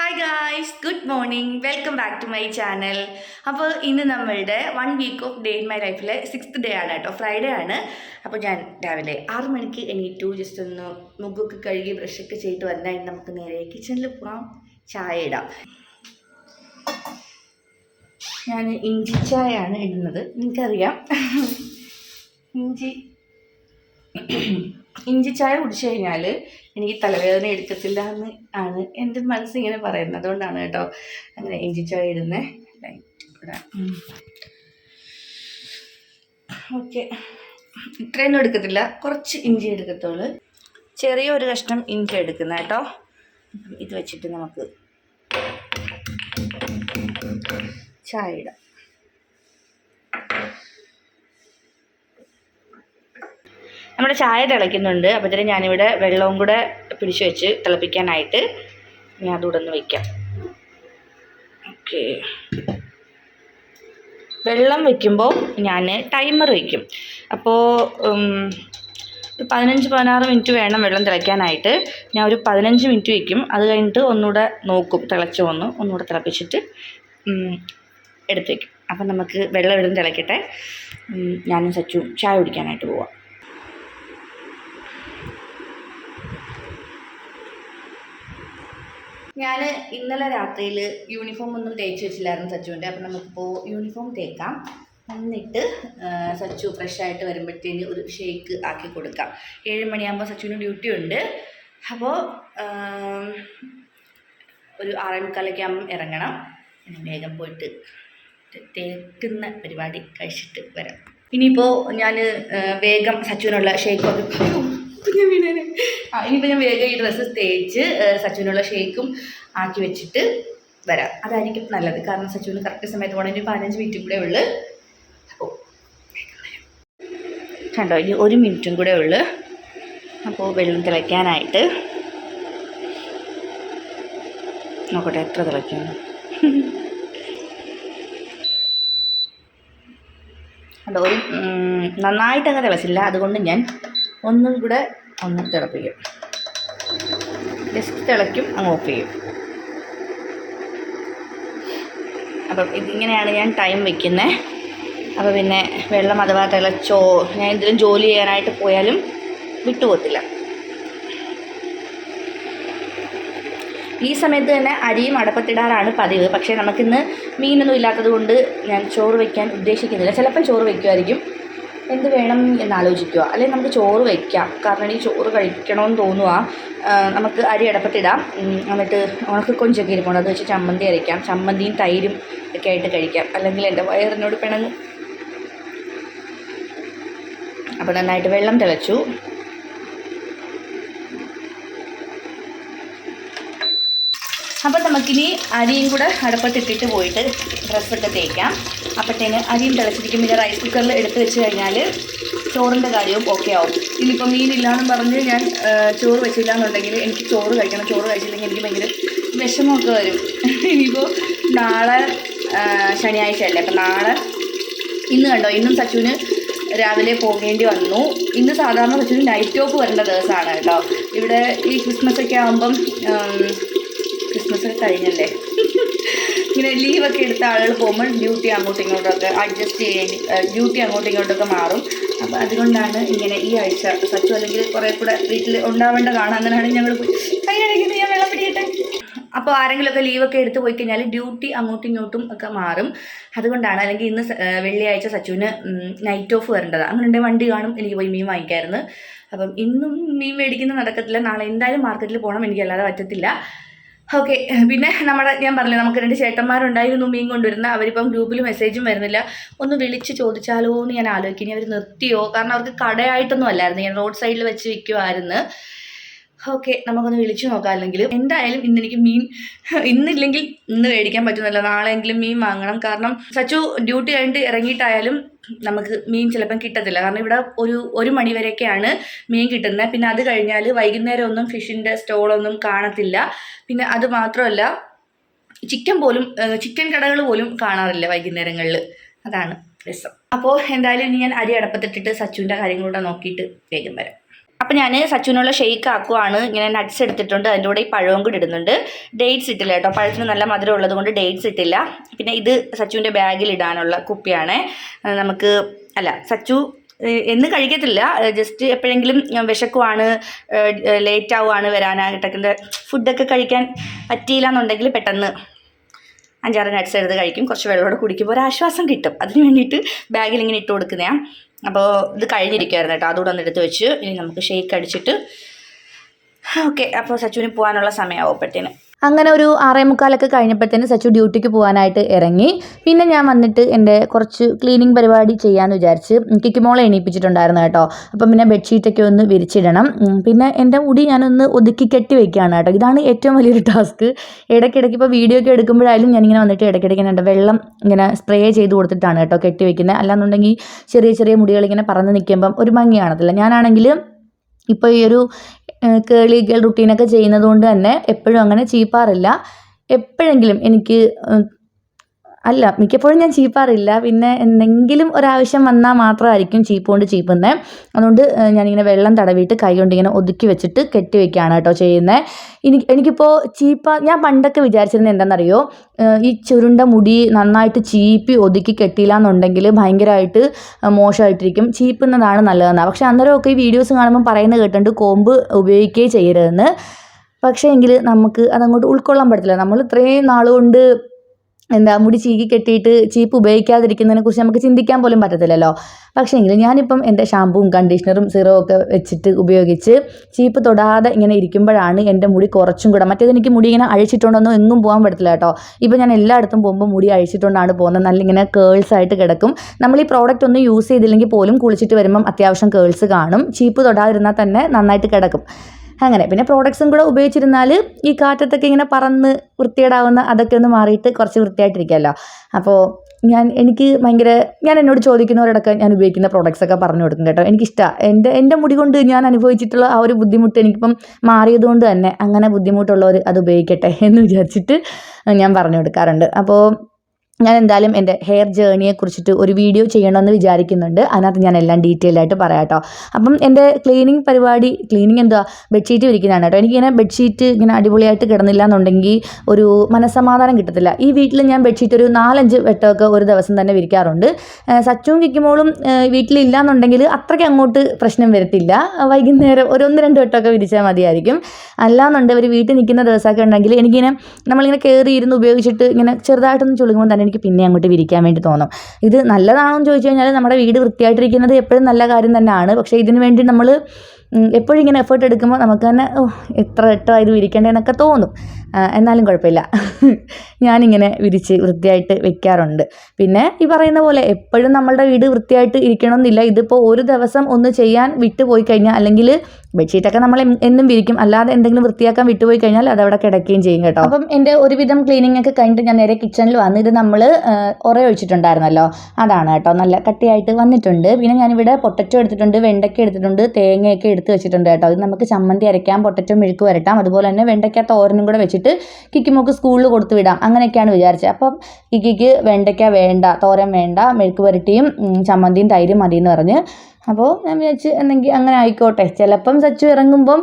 Hi guys good morning welcome back to my channel അപ്പോൾ ഇന്ന് നമ്മളുടെ one week of day in my ലൈഫിലെ sixth day ആണ് കേട്ടോ. ഫ്രൈഡേ ആണ്. അപ്പോൾ ഞാൻ രാവിലെ ആറ് മണിക്ക് എണീറ്റു. ജസ്റ്റ് ഒന്ന് മുഖമൊക്കെ കഴുകി ബ്രഷൊക്കെ ചെയ്തിട്ട് വന്നാൽ നമുക്ക് നേരെ കിച്ചണിൽ പോകാം ചായ ഇടാം. ഞാൻ ഇഞ്ചി ചായയാണ് ഇടുന്നത്. നിങ്ങൾക്കറിയാം. ഇഞ്ചി ഇഞ്ചി ചായ കുടിച്ചു കഴിഞ്ഞാൽ എനിക്ക് തലവേദന എടുക്കത്തില്ല എന്ന് ആണ് എന്റെ മനസ്സിങ്ങനെ പറയുന്നത്. അതുകൊണ്ടാണ് കേട്ടോ അങ്ങനെ ഇഞ്ചി ചായ ഇടുന്നത് ലൈറ്റ് ഇവിടെ. ഓക്കെ. ഇത്രയൊന്നും എടുക്കത്തില്ല. കുറച്ച് ഇഞ്ചി എടുക്കത്തുള്ളൂ. ചെറിയൊരു കഷ്ണം ഇഞ്ചി എടുക്കുന്ന കേട്ടോ. ഇത് വെച്ചിട്ട് നമുക്ക് ചായ ഇടാം. നമ്മുടെ ചായ തിളയ്ക്കുന്നുണ്ട്. അപ്പോഴത്തേനും ഞാനിവിടെ വെള്ളവും കൂടെ പിടിച്ചു വെച്ച് തിളപ്പിക്കാനായിട്ട് ഞാൻ അതുകൂടെ ഒന്ന് വയ്ക്കാം ഓക്കെ വെള്ളം വയ്ക്കുമ്പോൾ ഞാൻ ടൈമർ വയ്ക്കും അപ്പോൾ പതിനഞ്ച് പതിനാറ് മിനിറ്റ് വേണം വെള്ളം തിളയ്ക്കാനായിട്ട്. ഞാൻ ഒരു പതിനഞ്ച് മിനിറ്റ് വയ്ക്കും അത് കഴിഞ്ഞിട്ട് ഒന്നുകൂടെ നോക്കും തിളച്ചു വന്ന്. ഒന്നുകൂടെ തിളപ്പിച്ചിട്ട് എടുത്ത് വയ്ക്കും അപ്പം നമുക്ക് വെള്ളം ഇടുന്ന് തിളയ്ക്കട്ടെ ഞാനും സച്ചും ചായ കുടിക്കാനായിട്ട് പോവാം. ഞാൻ ഇന്നലെ രാത്രിയിൽ യൂണിഫോം ഒന്നും തേച്ച് വെച്ചില്ലായിരുന്നു സച്ചുവിന്റെ അപ്പം നമുക്കിപ്പോൾ യൂണിഫോം തേക്കാം. എന്നിട്ട് സച്ചു ഫ്രഷ് ആയിട്ട് വരുമ്പോഴത്തേന് ഒരു ഷേക്ക് ആക്കി കൊടുക്കാം. ഏഴ് മണിയാകുമ്പോൾ സച്ചുവിന് ഡ്യൂട്ടി ഉണ്ട്. അപ്പോൾ ഒരു ആറേ മുക്കാലൊക്കെ ആകുമ്പം ഇറങ്ങണം. വേഗം പോയിട്ട് തേക്കുന്ന പരിപാടി കഴിച്ചിട്ട് വരാം. ഇനിയിപ്പോൾ ഞാൻ വേഗം സച്ചുവിനുള്ള ഷേക്കൊക്കെ കുഞ്ഞു വീണേനെ. ഇനിയിപ്പോൾ ഞാൻ വേഗം ഈ ഡ്രസ്സ് തേച്ച് സച്ചുവിനുള്ള ഷേക്കും ആക്കി വെച്ചിട്ട് വരാം. അതായിരിക്കും നല്ലത്. കാരണം സച്ചുവിന് കറക്റ്റ് സമയത്ത് പോകണം. ഇനി പതിനഞ്ച് മിനിറ്റും കൂടെ ഉള്ളു. അപ്പോൾ കണ്ടോ ഇനി ഒരു മിനിറ്റും കൂടെ ഉള്ളു. അപ്പോൾ വെള്ളം തിളയ്ക്കാനായിട്ട്. നോക്കട്ടെ എത്ര തിളയ്ക്കുന്നു കണ്ടോ ഒരു തിളച്ചില്ല. അതുകൊണ്ട് ഞാൻ ഒന്നും കൂടെ ഒന്ന് തിളപ്പിക്കും. ജസ്റ്റ് തിളയ്ക്കും അങ്ങ് ഓഫ് ചെയ്യും. അപ്പം ഇതിങ്ങനെയാണ് ഞാൻ ടൈം വെക്കുന്നത് അപ്പോൾ പിന്നെ വെള്ളം അഥവാ തിളച്ചോ ഞാൻ എന്തെങ്കിലും ജോലി ചെയ്യാനായിട്ട് പോയാലും വിട്ടുപോകത്തില്ല. ഈ സമയത്ത് തന്നെ അരിയും അടപ്പത്തിടാറാണ് പതിവ്. പക്ഷേ നമുക്കിന്ന് മീനൊന്നും ഇല്ലാത്തത് കൊണ്ട് ഞാൻ ചോറ് വയ്ക്കാൻ ഉദ്ദേശിക്കുന്നില്ല. ചിലപ്പോൾ ചോറ് വയ്ക്കുമായിരിക്കും എന്ത് വേണം എന്ന് ആലോചിക്കുക അല്ലെങ്കിൽ നമുക്ക് ചോറ് വയ്ക്കാം കാരണം ഈ ചോറ് കഴിക്കണമെന്ന് തോന്നുക നമുക്ക് അരി അടപ്പത്തിടാം. എന്നിട്ട് ഉണക്ക കൊഞ്ചൊക്കെ ഇരിപ്പുണ്ട്. അത് വെച്ച് ചമ്മന്തി അരയ്ക്കാം. ചമ്മന്തിയും തൈരും ഒക്കെ ആയിട്ട് കഴിക്കാം. അല്ലെങ്കിൽ എന്റെ വയറിനോട് പിണങ്ങും. അപ്പോൾ നന്നായിട്ട് വെള്ളം തിളച്ചു അപ്പം നമുക്കിനി അരിയും കൂടെ അടുപ്പത്തിട്ടിട്ട് പോയിട്ട് ഡ്രസ്സൊക്കെ തേക്കാം. അപ്പോഴത്തേന് അരിയും തിളച്ചിരിക്കും. പിന്നെ റൈസ് കുക്കറിൽ എടുത്ത് വെച്ച് കഴിഞ്ഞാൽ ചോറിന്റെ കാര്യവും ഓക്കെ ആവും. ഇനിയിപ്പോൾ മീനില്ലാന്ന് പറഞ്ഞ് ഞാൻ ചോറ് വെച്ചില്ല എന്നുണ്ടെങ്കിൽ എനിക്ക് ചോറ് കഴിക്കണം. ചോറ് കഴിച്ചില്ലെങ്കിൽ എനിക്ക് ഭയങ്കര വിഷമമൊക്കെ വരും. ഇനിയിപ്പോൾ നാളെ ശനിയാഴ്ച അല്ലേ അപ്പം നാളെ ഇന്ന് കണ്ടോ? ഇന്നും സച്ചുവിന് രാവിലെ പോകേണ്ടി വന്നു. ഇന്ന് സാധാരണ സച്ചുവിന് നൈറ്റ് ഓഫ് വരേണ്ട ദിവസമാണ് കേട്ടോ. ഇവിടെ ഈ ക്രിസ്മസ് ഒക്കെ ആകുമ്പം ഒക്കെ കഴിഞ്ഞല്ലേ? ഇങ്ങനെ ലീവൊക്കെ എടുത്ത ആളുകൾ പോകുമ്പോൾ ഡ്യൂട്ടി അങ്ങോട്ടും ഇങ്ങോട്ടൊക്കെ അഡ്ജസ്റ്റ് ചെയ്യേണ്ടി ഡ്യൂട്ടി അങ്ങോട്ടും ഇങ്ങോട്ടൊക്കെ മാറും. അപ്പോൾ അതുകൊണ്ടാണ് ഇങ്ങനെ ഈ ആഴ്ച സച്ചു അല്ലെങ്കിൽ കുറേ കൂടെ വീട്ടിൽ ഉണ്ടാവേണ്ടതാണ്. അങ്ങനെയാണെങ്കിൽ ഞങ്ങൾ പോയി കൈയടിക്കുന്നത് ഞാൻ വെള്ളം പിടിക്കട്ടെ അപ്പോൾ ആരെങ്കിലുമൊക്കെ ലീവൊക്കെ എടുത്ത് പോയി കഴിഞ്ഞാൽ ഡ്യൂട്ടി അങ്ങോട്ടും ഇങ്ങോട്ടും ഒക്കെ മാറും. അതുകൊണ്ടാണ് അല്ലെങ്കിൽ ഇന്ന് വെള്ളിയാഴ്ച സച്ചുവിന് നൈറ്റ് ഓഫ് വരേണ്ടത്. അങ്ങനെ ഉണ്ടെങ്കിൽ വണ്ടി കാണും. എനിക്ക് പോയി മീൻ വാങ്ങിക്കായിരുന്നു. അപ്പം ഇന്നും മീൻ മേടിക്കുന്ന നടക്കത്തില്ല. നാളെ എന്തായാലും മാർക്കറ്റിൽ പോകണം എനിക്കല്ലാതെ പറ്റത്തില്ല. ഓക്കെ പിന്നെ നമ്മുടെ ഞാൻ പറഞ്ഞില്ല നമുക്ക് രണ്ട് ചേട്ടന്മാരുണ്ടായിരുന്നു മീൻ കൊണ്ടുവരുന്ന. അവരിപ്പം ഗ്രൂപ്പിൽ മെസ്സേജും വരുന്നില്ല. ഒന്ന് വിളിച്ച് ചോദിച്ചാലോ എന്ന് ഞാൻ ആലോചിക്കും ഇനി അവർ നിർത്തിയോ? കാരണം അവർക്ക് കടയായിട്ടൊന്നും അല്ലായിരുന്നു. ഞാൻ റോഡ് സൈഡിൽ വെച്ച് വിൽക്കുമായിരുന്നു ഓക്കെ നമുക്കൊന്ന് വിളിച്ചു നോക്കാം. അല്ലെങ്കിൽ എന്തായാലും ഇന്ന് എനിക്ക് മീൻ ഇന്നില്ലെങ്കിൽ ഇന്ന് മേടിക്കാൻ പറ്റുന്നില്ല നാളെയെങ്കിലും മീൻ വാങ്ങണം. കാരണം സച്ചു ഡ്യൂട്ടി കഴിഞ്ഞിട്ട് ഇറങ്ങിയിട്ടായാലും നമുക്ക് മീൻ ചിലപ്പം കിട്ടത്തില്ല. കാരണം ഇവിടെ ഒരു ഒരു മണി വരെയൊക്കെയാണ് മീൻ കിട്ടുന്നത്. പിന്നെ അത് കഴിഞ്ഞാൽ വൈകുന്നേരം ഒന്നും ഫിഷിന്റെ സ്റ്റോളൊന്നും കാണത്തില്ല. പിന്നെ അത് മാത്രമല്ല ചിക്കൻ പോലും ചിക്കൻ കടകൾ പോലും കാണാറില്ല വൈകുന്നേരങ്ങളിൽ അതാണ് രസം. അപ്പോൾ എന്തായാലും ഇനി ഞാൻ അരി അടപ്പത്തിട്ടിട്ട് സച്ചുവിന്റെ കാര്യങ്ങളൂടെ നോക്കിയിട്ട് വേഗം വരാം. അപ്പം ഞാൻ സച്ചുവിനുള്ള ഷെയ്ക്ക് ആക്കുവാണ് ഇങ്ങനെ നട്ട്സ് എടുത്തിട്ടുണ്ട്. അതിന്റെ കൂടെ ഈ പഴവും കൂടി ഇടുന്നുണ്ട്. ഡേറ്റ്സ് ഇട്ടില്ല കേട്ടോ. പഴത്തിന് നല്ല മധുരം ഉള്ളത് കൊണ്ട് ഡേറ്റ്സ് ഇട്ടില്ല. പിന്നെ ഇത് സച്ചുവിന്റെ ബാഗിൽ ഇടാനുള്ള കുപ്പിയാണ്. നമുക്ക് അല്ല സച്ചു എന്ന് കഴിക്കത്തില്ല. ജസ്റ്റ് എപ്പോഴെങ്കിലും വിശക്കുവാണ്. ലേറ്റ് ആവുകയാണ് വരാനായിട്ടൊക്കെ ഫുഡൊക്കെ കഴിക്കാൻ പറ്റിയില്ല എന്നുണ്ടെങ്കിൽ പെട്ടെന്ന് അഞ്ചാറ് നട്ട്സ് എടുത്ത് കഴിക്കും. കുറച്ച് വെള്ളമോടെ കുടിക്കുമ്പോൾ ഒരു ആശ്വാസം കിട്ടും. അതിന് വേണ്ടിയിട്ട് ബാഗിൽ ഇങ്ങനെ ഇട്ട് കൊടുക്കുന്നതാണ് അപ്പോൾ ഇത് കഴിഞ്ഞിരിക്കുമായിരുന്നു കേട്ടോ. അതുകൂടെ ഒന്ന് എടുത്ത് വെച്ച് ഇനി നമുക്ക് ഷേക്ക് അടിച്ചിട്ട് ഓക്കെ അപ്പോൾ സച്ചുവിന് പോകാനുള്ള സമയമാവും അപ്പോഴത്തേന്. അങ്ങനെ ഒരു ആറേ മുക്കാലൊക്കെ കഴിഞ്ഞപ്പോഴത്തേന് സച്ചു ഡ്യൂട്ടിക്ക് പോകാനായിട്ട് ഇറങ്ങി. പിന്നെ ഞാൻ വന്നിട്ട് എന്റെ കുറച്ച് ക്ലീനിങ് പരിപാടി ചെയ്യാമെന്ന് വിചാരിച്ച് കിക്കിമോളെ എണീപ്പിച്ചിട്ടുണ്ടായിരുന്നു കേട്ടോ. അപ്പം പിന്നെ ബെഡ്ഷീറ്റൊക്കെ ഒന്ന് വിരിച്ചിടണം. പിന്നെ എന്റെ മുടി ഞാനൊന്ന് ഒതുക്കി കെട്ടി വെക്കുകയാണ് കേട്ടോ. ഇതാണ് ഏറ്റവും വലിയൊരു ടാസ്ക്. ഇടയ്ക്കിടയ്ക്ക് ഇപ്പോൾ വീഡിയോ ഒക്കെ എടുക്കുമ്പോഴായാലും ഞാനിങ്ങനെ വന്നിട്ട് ഇടയ്ക്കിടയ്ക്ക് എന്റെ വെള്ളം ഇങ്ങനെ സ്പ്രേ ചെയ്ത് കൊടുത്തിട്ടാണ് കേട്ടോ കെട്ടി വെക്കുന്നത്. അല്ലാന്നുണ്ടെങ്കിൽ ചെറിയ ചെറിയ മുടികൾ ഇങ്ങനെ പറന്ന് നിൽക്കുമ്പം ഒരു ഭംഗി കാണത്തില്ല ഞാനാണെങ്കിൽ ഇപ്പോൾ ഈ ഒരു കേളി ഗേൾ റുട്ടീനൊക്കെ ചെയ്യുന്നത് കൊണ്ട് തന്നെ എപ്പോഴും അങ്ങനെ ചീപ്പാറില്ല എപ്പോഴെങ്കിലും എനിക്ക് അല്ല മിക്കപ്പോഴും ഞാൻ ചീപ്പാറില്ല. പിന്നെ എന്തെങ്കിലും ഒരാവശ്യം വന്നാൽ മാത്രമായിരിക്കും ചീപ്പ് കൊണ്ട് ചീപ്പുന്നത് അതുകൊണ്ട് ഞാനിങ്ങനെ വെള്ളം തടവിയിട്ട് കൈ കൊണ്ട് ഇങ്ങനെ ഒതുക്കി വെച്ചിട്ട് കെട്ടി വെക്കുകയാണ് കേട്ടോ ചെയ്യുന്നത് എനിക്ക് എനിക്കിപ്പോൾ ചീപ്പ ഞാൻ പണ്ടൊക്കെ വിചാരിച്ചിരുന്നത് എന്താണെന്നറിയോ? ഈ ചുരുണ്ട മുടി നന്നായിട്ട് ചീപ്പി ഒതുക്കി കെട്ടിയില്ല എന്നുണ്ടെങ്കിൽ ഭയങ്കരമായിട്ട് മോശമായിട്ടിരിക്കും. ചീപ്പുന്നതാണ് നല്ലതെന്ന്. പക്ഷെ അന്നേരമൊക്കെ ഈ വീഡിയോസ് കാണുമ്പോൾ പറയുന്നത് കേട്ടിട്ടുണ്ട് കോമ്പ് ഉപയോഗിക്കുകയേ ചെയ്യരുതെന്ന്. പക്ഷേ എങ്കിൽ നമുക്ക് അതങ്ങോട്ട് ഉൾക്കൊള്ളാൻ പറ്റത്തില്ല. നമ്മൾ ഇത്രയും നാളുകൊണ്ട് എന്താ മുടി ചീകി കെട്ടിയിട്ട് ചീപ്പ് ഉപയോഗിക്കാതിരിക്കുന്നതിനെ കുറിച്ച് നമുക്ക് ചിന്തിക്കാൻ പോലും പറ്റത്തില്ലല്ലോ. പക്ഷേ എങ്കിൽ ഞാനിപ്പം എന്റെ ഷാമ്പുവും കണ്ടീഷണറും സീറോ ഒക്കെ വെച്ചിട്ട് ഉപയോഗിച്ച് ചീപ്പ് തൊടാതെ ഇങ്ങനെ ഇരിക്കുമ്പോഴാണ് എന്റെ മുടി കുറച്ചും കൂടെ മറ്റേത് എനിക്ക് മുടി ഇങ്ങനെ അഴിച്ചിട്ടുണ്ടൊന്നും എങ്ങും പോകാൻ പറ്റത്തില്ല കേട്ടോ. ഇപ്പോൾ ഞാൻ എല്ലായിടത്തും പോകുമ്പോൾ മുടി അഴിച്ചിട്ടുകൊണ്ടാണ് പോകുന്നത്. നല്ല ഇങ്ങനെ കേൾസ് ആയിട്ട് കിടക്കും. നമ്മൾ ഈ പ്രോഡക്റ്റ് ഒന്നും യൂസ് ചെയ്തില്ലെങ്കിൽ പോലും കുളിച്ചിട്ട് വരുമ്പം അത്യാവശ്യം കേൾസ് കാണും. ചീപ്പ് തൊടാതിരുന്നാൽ തന്നെ നന്നായിട്ട് കിടക്കും. അങ്ങനെ. പിന്നെ പ്രോഡക്ട്സും കൂടെ ഉപയോഗിച്ചിരുന്നാൽ ഈ കാറ്റത്തൊക്കെ ഇങ്ങനെ പറന്ന് വൃത്തികേടാവുന്ന അതൊക്കെ ഒന്ന് മാറിയിട്ട് കുറച്ച് വൃത്തിയായിട്ടിരിക്കുമല്ലോ അപ്പോൾ ഞാൻ എനിക്ക് ഭയങ്കര ഞാൻ എന്നോട് ചോദിക്കുന്നവരോടൊക്കെ ഞാൻ ഉപയോഗിക്കുന്ന പ്രോഡക്ട്സ് ഒക്കെ പറഞ്ഞു കൊടുക്കും കേട്ടോ. എനിക്കിഷ്ടമാണ് എന്റെ എന്റെ മുടി കൊണ്ട് ഞാൻ അനുഭവിച്ചിട്ടുള്ള ആ ഒരു ബുദ്ധിമുട്ട് എനിക്കിപ്പം മാറിയതുകൊണ്ട് തന്നെ അങ്ങനെ ബുദ്ധിമുട്ടുള്ളവർ അത് ഉപയോഗിക്കട്ടെ എന്ന് വിചാരിച്ചിട്ട് ഞാൻ പറഞ്ഞു കൊടുക്കാറുണ്ട്. അപ്പോൾ ഞാൻ എന്തായാലും എന്റെ ഹെയർ ജേണിയെ കുറിച്ചിട്ട് ഒരു വീഡിയോ ചെയ്യണമെന്ന് വിചാരിക്കുന്നുണ്ട്. അതിനകത്ത് ഞാൻ എല്ലാം ഡീറ്റെയിൽ ആയിട്ട് പറയാം കേട്ടോ അപ്പം എന്റെ ക്ലീനിങ് പരിപാടി ക്ലീനിങ് എന്താ ബെഡ്ഷീറ്റ് വിരിക്കുന്നതാണ് കേട്ടോ. എനിക്കിങ്ങനെ ബെഡ്ഷീറ്റ് ഇങ്ങനെ അടിപൊളിയായിട്ട് കിടന്നില്ല എന്നുണ്ടെങ്കിൽ ഒരു മനസമാധാനം കിട്ടത്തില്ല. ഈ വീട്ടിൽ ഞാൻ ബെഡ്ഷീറ്റ് ഒരു നാലഞ്ച് വെട്ടമൊക്കെ ഒരു ദിവസം തന്നെ വിരിക്കാറുണ്ട്. സച്ചും സച്ചുവും കിക്കുമ്പോളും വീട്ടിലില്ല എന്നുണ്ടെങ്കിൽ അത്രയ്ക്ക് അങ്ങോട്ട് പ്രശ്നം വരത്തില്ല. വൈകുന്നേരം ഒരു ഒന്ന് രണ്ട് വെട്ടമൊക്കെ വിരിച്ചാൽ മതിയായിരിക്കും. അല്ലാന്നുണ്ട് ഒരു വീട്ടിൽ നിൽക്കുന്ന ദിവസമൊക്കെ ഉണ്ടെങ്കിൽ എനിക്കിങ്ങനെ നമ്മളിങ്ങനെ കയറി ഇരുന്ന് ഉപയോഗിച്ചിട്ട് ഇങ്ങനെ ചെറുതായിട്ടൊന്ന് ചുളുങ്ങുമ്പോൾ തന്നെ എനിക്ക് പിന്നെ അങ്ങോട്ട് വിരിക്കാൻ വേണ്ടി തോന്നും. ഇത് നല്ലതാണോ എന്ന് ചോദിച്ചു കഴിഞ്ഞാൽ നമ്മുടെ വീട് വൃത്തിയായിട്ടിരിക്കുന്നത് എപ്പോഴും നല്ല കാര്യം തന്നെയാണ്. പക്ഷേ ഇതിന് വേണ്ടി നമ്മൾ എപ്പോഴും ഇങ്ങനെ എഫേർട്ട് എടുക്കുമ്പോൾ നമുക്ക് തന്നെ എത്ര എട്ടായിരം വിരിക്കേണ്ടതെന്നൊക്കെ തോന്നും. എന്നാലും കുഴപ്പമില്ല. ഞാനിങ്ങനെ വിരിച്ച് വൃത്തിയായിട്ട് വെക്കാറുണ്ട്. പിന്നെ ഈ പറയുന്ന പോലെ എപ്പോഴും നമ്മളുടെ വീട് വൃത്തിയായിട്ട് ഇരിക്കണമെന്നില്ല. ഇതിപ്പോൾ ഒരു ദിവസം ഒന്ന് ചെയ്യാൻ വിട്ടുപോയി കഴിഞ്ഞാൽ അല്ലെങ്കിൽ ബെഡ്ഷീറ്റൊക്കെ നമ്മൾ എന്നും വിരിക്കും. അല്ലാതെ എന്തെങ്കിലും വൃത്തിയാക്കാൻ വിട്ടുപോയി കഴിഞ്ഞാൽ അതവിടെ കിടക്കുകയും ചെയ്യും കേട്ടോ. അപ്പം എന്റെ ഒരുവിധം ക്ലീനിങ് ഒക്കെ കഴിഞ്ഞിട്ട് ഞാൻ നേരെ കിച്ചണിൽ വന്ന് ഇത് നമ്മൾ ഉറ ഒഴിച്ചിട്ടുണ്ടായിരുന്നല്ലോ. അതാണ് കേട്ടോ. നല്ല കട്ടിയായിട്ട് വന്നിട്ടുണ്ട്. പിന്നെ ഞാനിവിടെ പൊട്ടറ്റോ എടുത്തിട്ടുണ്ട് വെണ്ടയ്ക്ക എടുത്തിട്ടുണ്ട് തേങ്ങയൊക്കെ എടുത്ത് വെച്ചിട്ടുണ്ട് കേട്ടോ. ഇത് നമുക്ക് ചമ്മന്തി അരയ്ക്കാം പൊട്ടറ്റോ മെഴുക്ക് വരട്ടാം. അതുപോലെ തന്നെ വെണ്ടയ്ക്ക തോരനും കൂടെ വെച്ചിട്ട് കിക്കിമോക്ക് സ്കൂളിൽ കൊടുത്തു വിടാം. അങ്ങനെയൊക്കെയാണ് വിചാരിച്ചത്. അപ്പം കിക്കിക്ക് വെണ്ടയ്ക്ക വേണ്ട തോരൻ വേണ്ട മെഴുക്ക് പുരട്ടിയും ചമ്മന്തിയും തൈരും മതി എന്ന് പറഞ്ഞ്. അപ്പോൾ ഞാൻ വിചാരിച്ച് എന്തെങ്കിൽ അങ്ങനെ ആയിക്കോട്ടെ. ചിലപ്പം സച്ചു ഇറങ്ങുമ്പം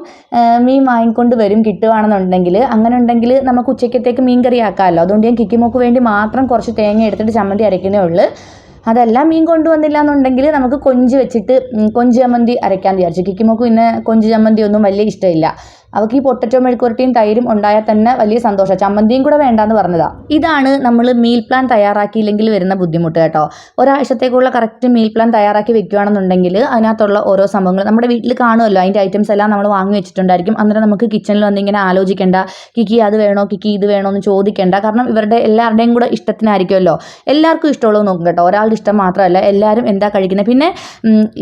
മീൻ വാങ്ങിക്കൊണ്ട് വരും കിട്ടുവാണെന്നുണ്ടെങ്കിൽ. അങ്ങനെ ഉണ്ടെങ്കിൽ നമുക്ക് ഉച്ചക്കത്തേക്ക് മീൻ കറി ആക്കാമല്ലോ. അതുകൊണ്ട് ഞാൻ കിക്കിമോക്ക് വേണ്ടി മാത്രം കുറച്ച് തേങ്ങ എടുത്തിട്ട് ചമ്മന്തി അരയ്ക്കുന്നേ ഉള്ളൂ. അതെല്ലാം മീൻ കൊണ്ടുവന്നില്ല എന്നുണ്ടെങ്കിൽ നമുക്ക് കൊഞ്ച് വെച്ചിട്ട് കൊഞ്ച് ചമ്മന്തി അരയ്ക്കാൻ വിചാരിച്ചു. കിക്കിമോക്ക് പിന്നെ കൊഞ്ച് ചമ്മന്തി ഒന്നും വലിയ ഇഷ്ടമില്ല. അവൾക്ക് ഈ പൊട്ടറ്റോ മെഴുക്കുരട്ടിയും തൈരും ഉണ്ടായാൽ തന്നെ വലിയ സന്തോഷം. ചമ്മന്തിയും കൂടെ വേണ്ടാന്ന് പറഞ്ഞതാ. ഇതാണ് നമ്മൾ മീൽ പ്ലാൻ തയ്യാറാക്കിയില്ലെങ്കിൽ വരുന്ന ബുദ്ധിമുട്ട് കേട്ടോ. ഒരാഴ്ചത്തേക്കുള്ള കറക്റ്റ് മീൽ പ്ലാൻ തയ്യാറാക്കി വെക്കുകയാണെന്നുണ്ടെങ്കിൽ അതിനകത്തുള്ള ഓരോ സംഭവങ്ങൾ നമ്മുടെ വീട്ടിൽ കാണുമല്ലോ. അതിന്റെ ഐറ്റംസ് എല്ലാം നമ്മൾ വാങ്ങി വെച്ചിട്ടുണ്ടായിരിക്കും. അന്നേരം നമുക്ക് കിച്ചണിൽ വന്ന് ഇങ്ങനെ ആലോചിക്കേണ്ട കിക്കി അത് വേണോ? കിക്കി ഇത് വേണോ? എന്ന് ചോദിക്കേണ്ട. കാരണം ഇവരുടെ എല്ലാവരുടെയും കൂടെ ഇഷ്ടത്തിനായിരിക്കുമല്ലോ. എല്ലാവർക്കും ഇഷ്ടമുള്ളത് നോക്കും കേട്ടോ. ഒരാളുടെ ഇഷ്ടം മാത്രമല്ല എല്ലാവരും എന്താ കഴിക്കുന്നത് പിന്നെ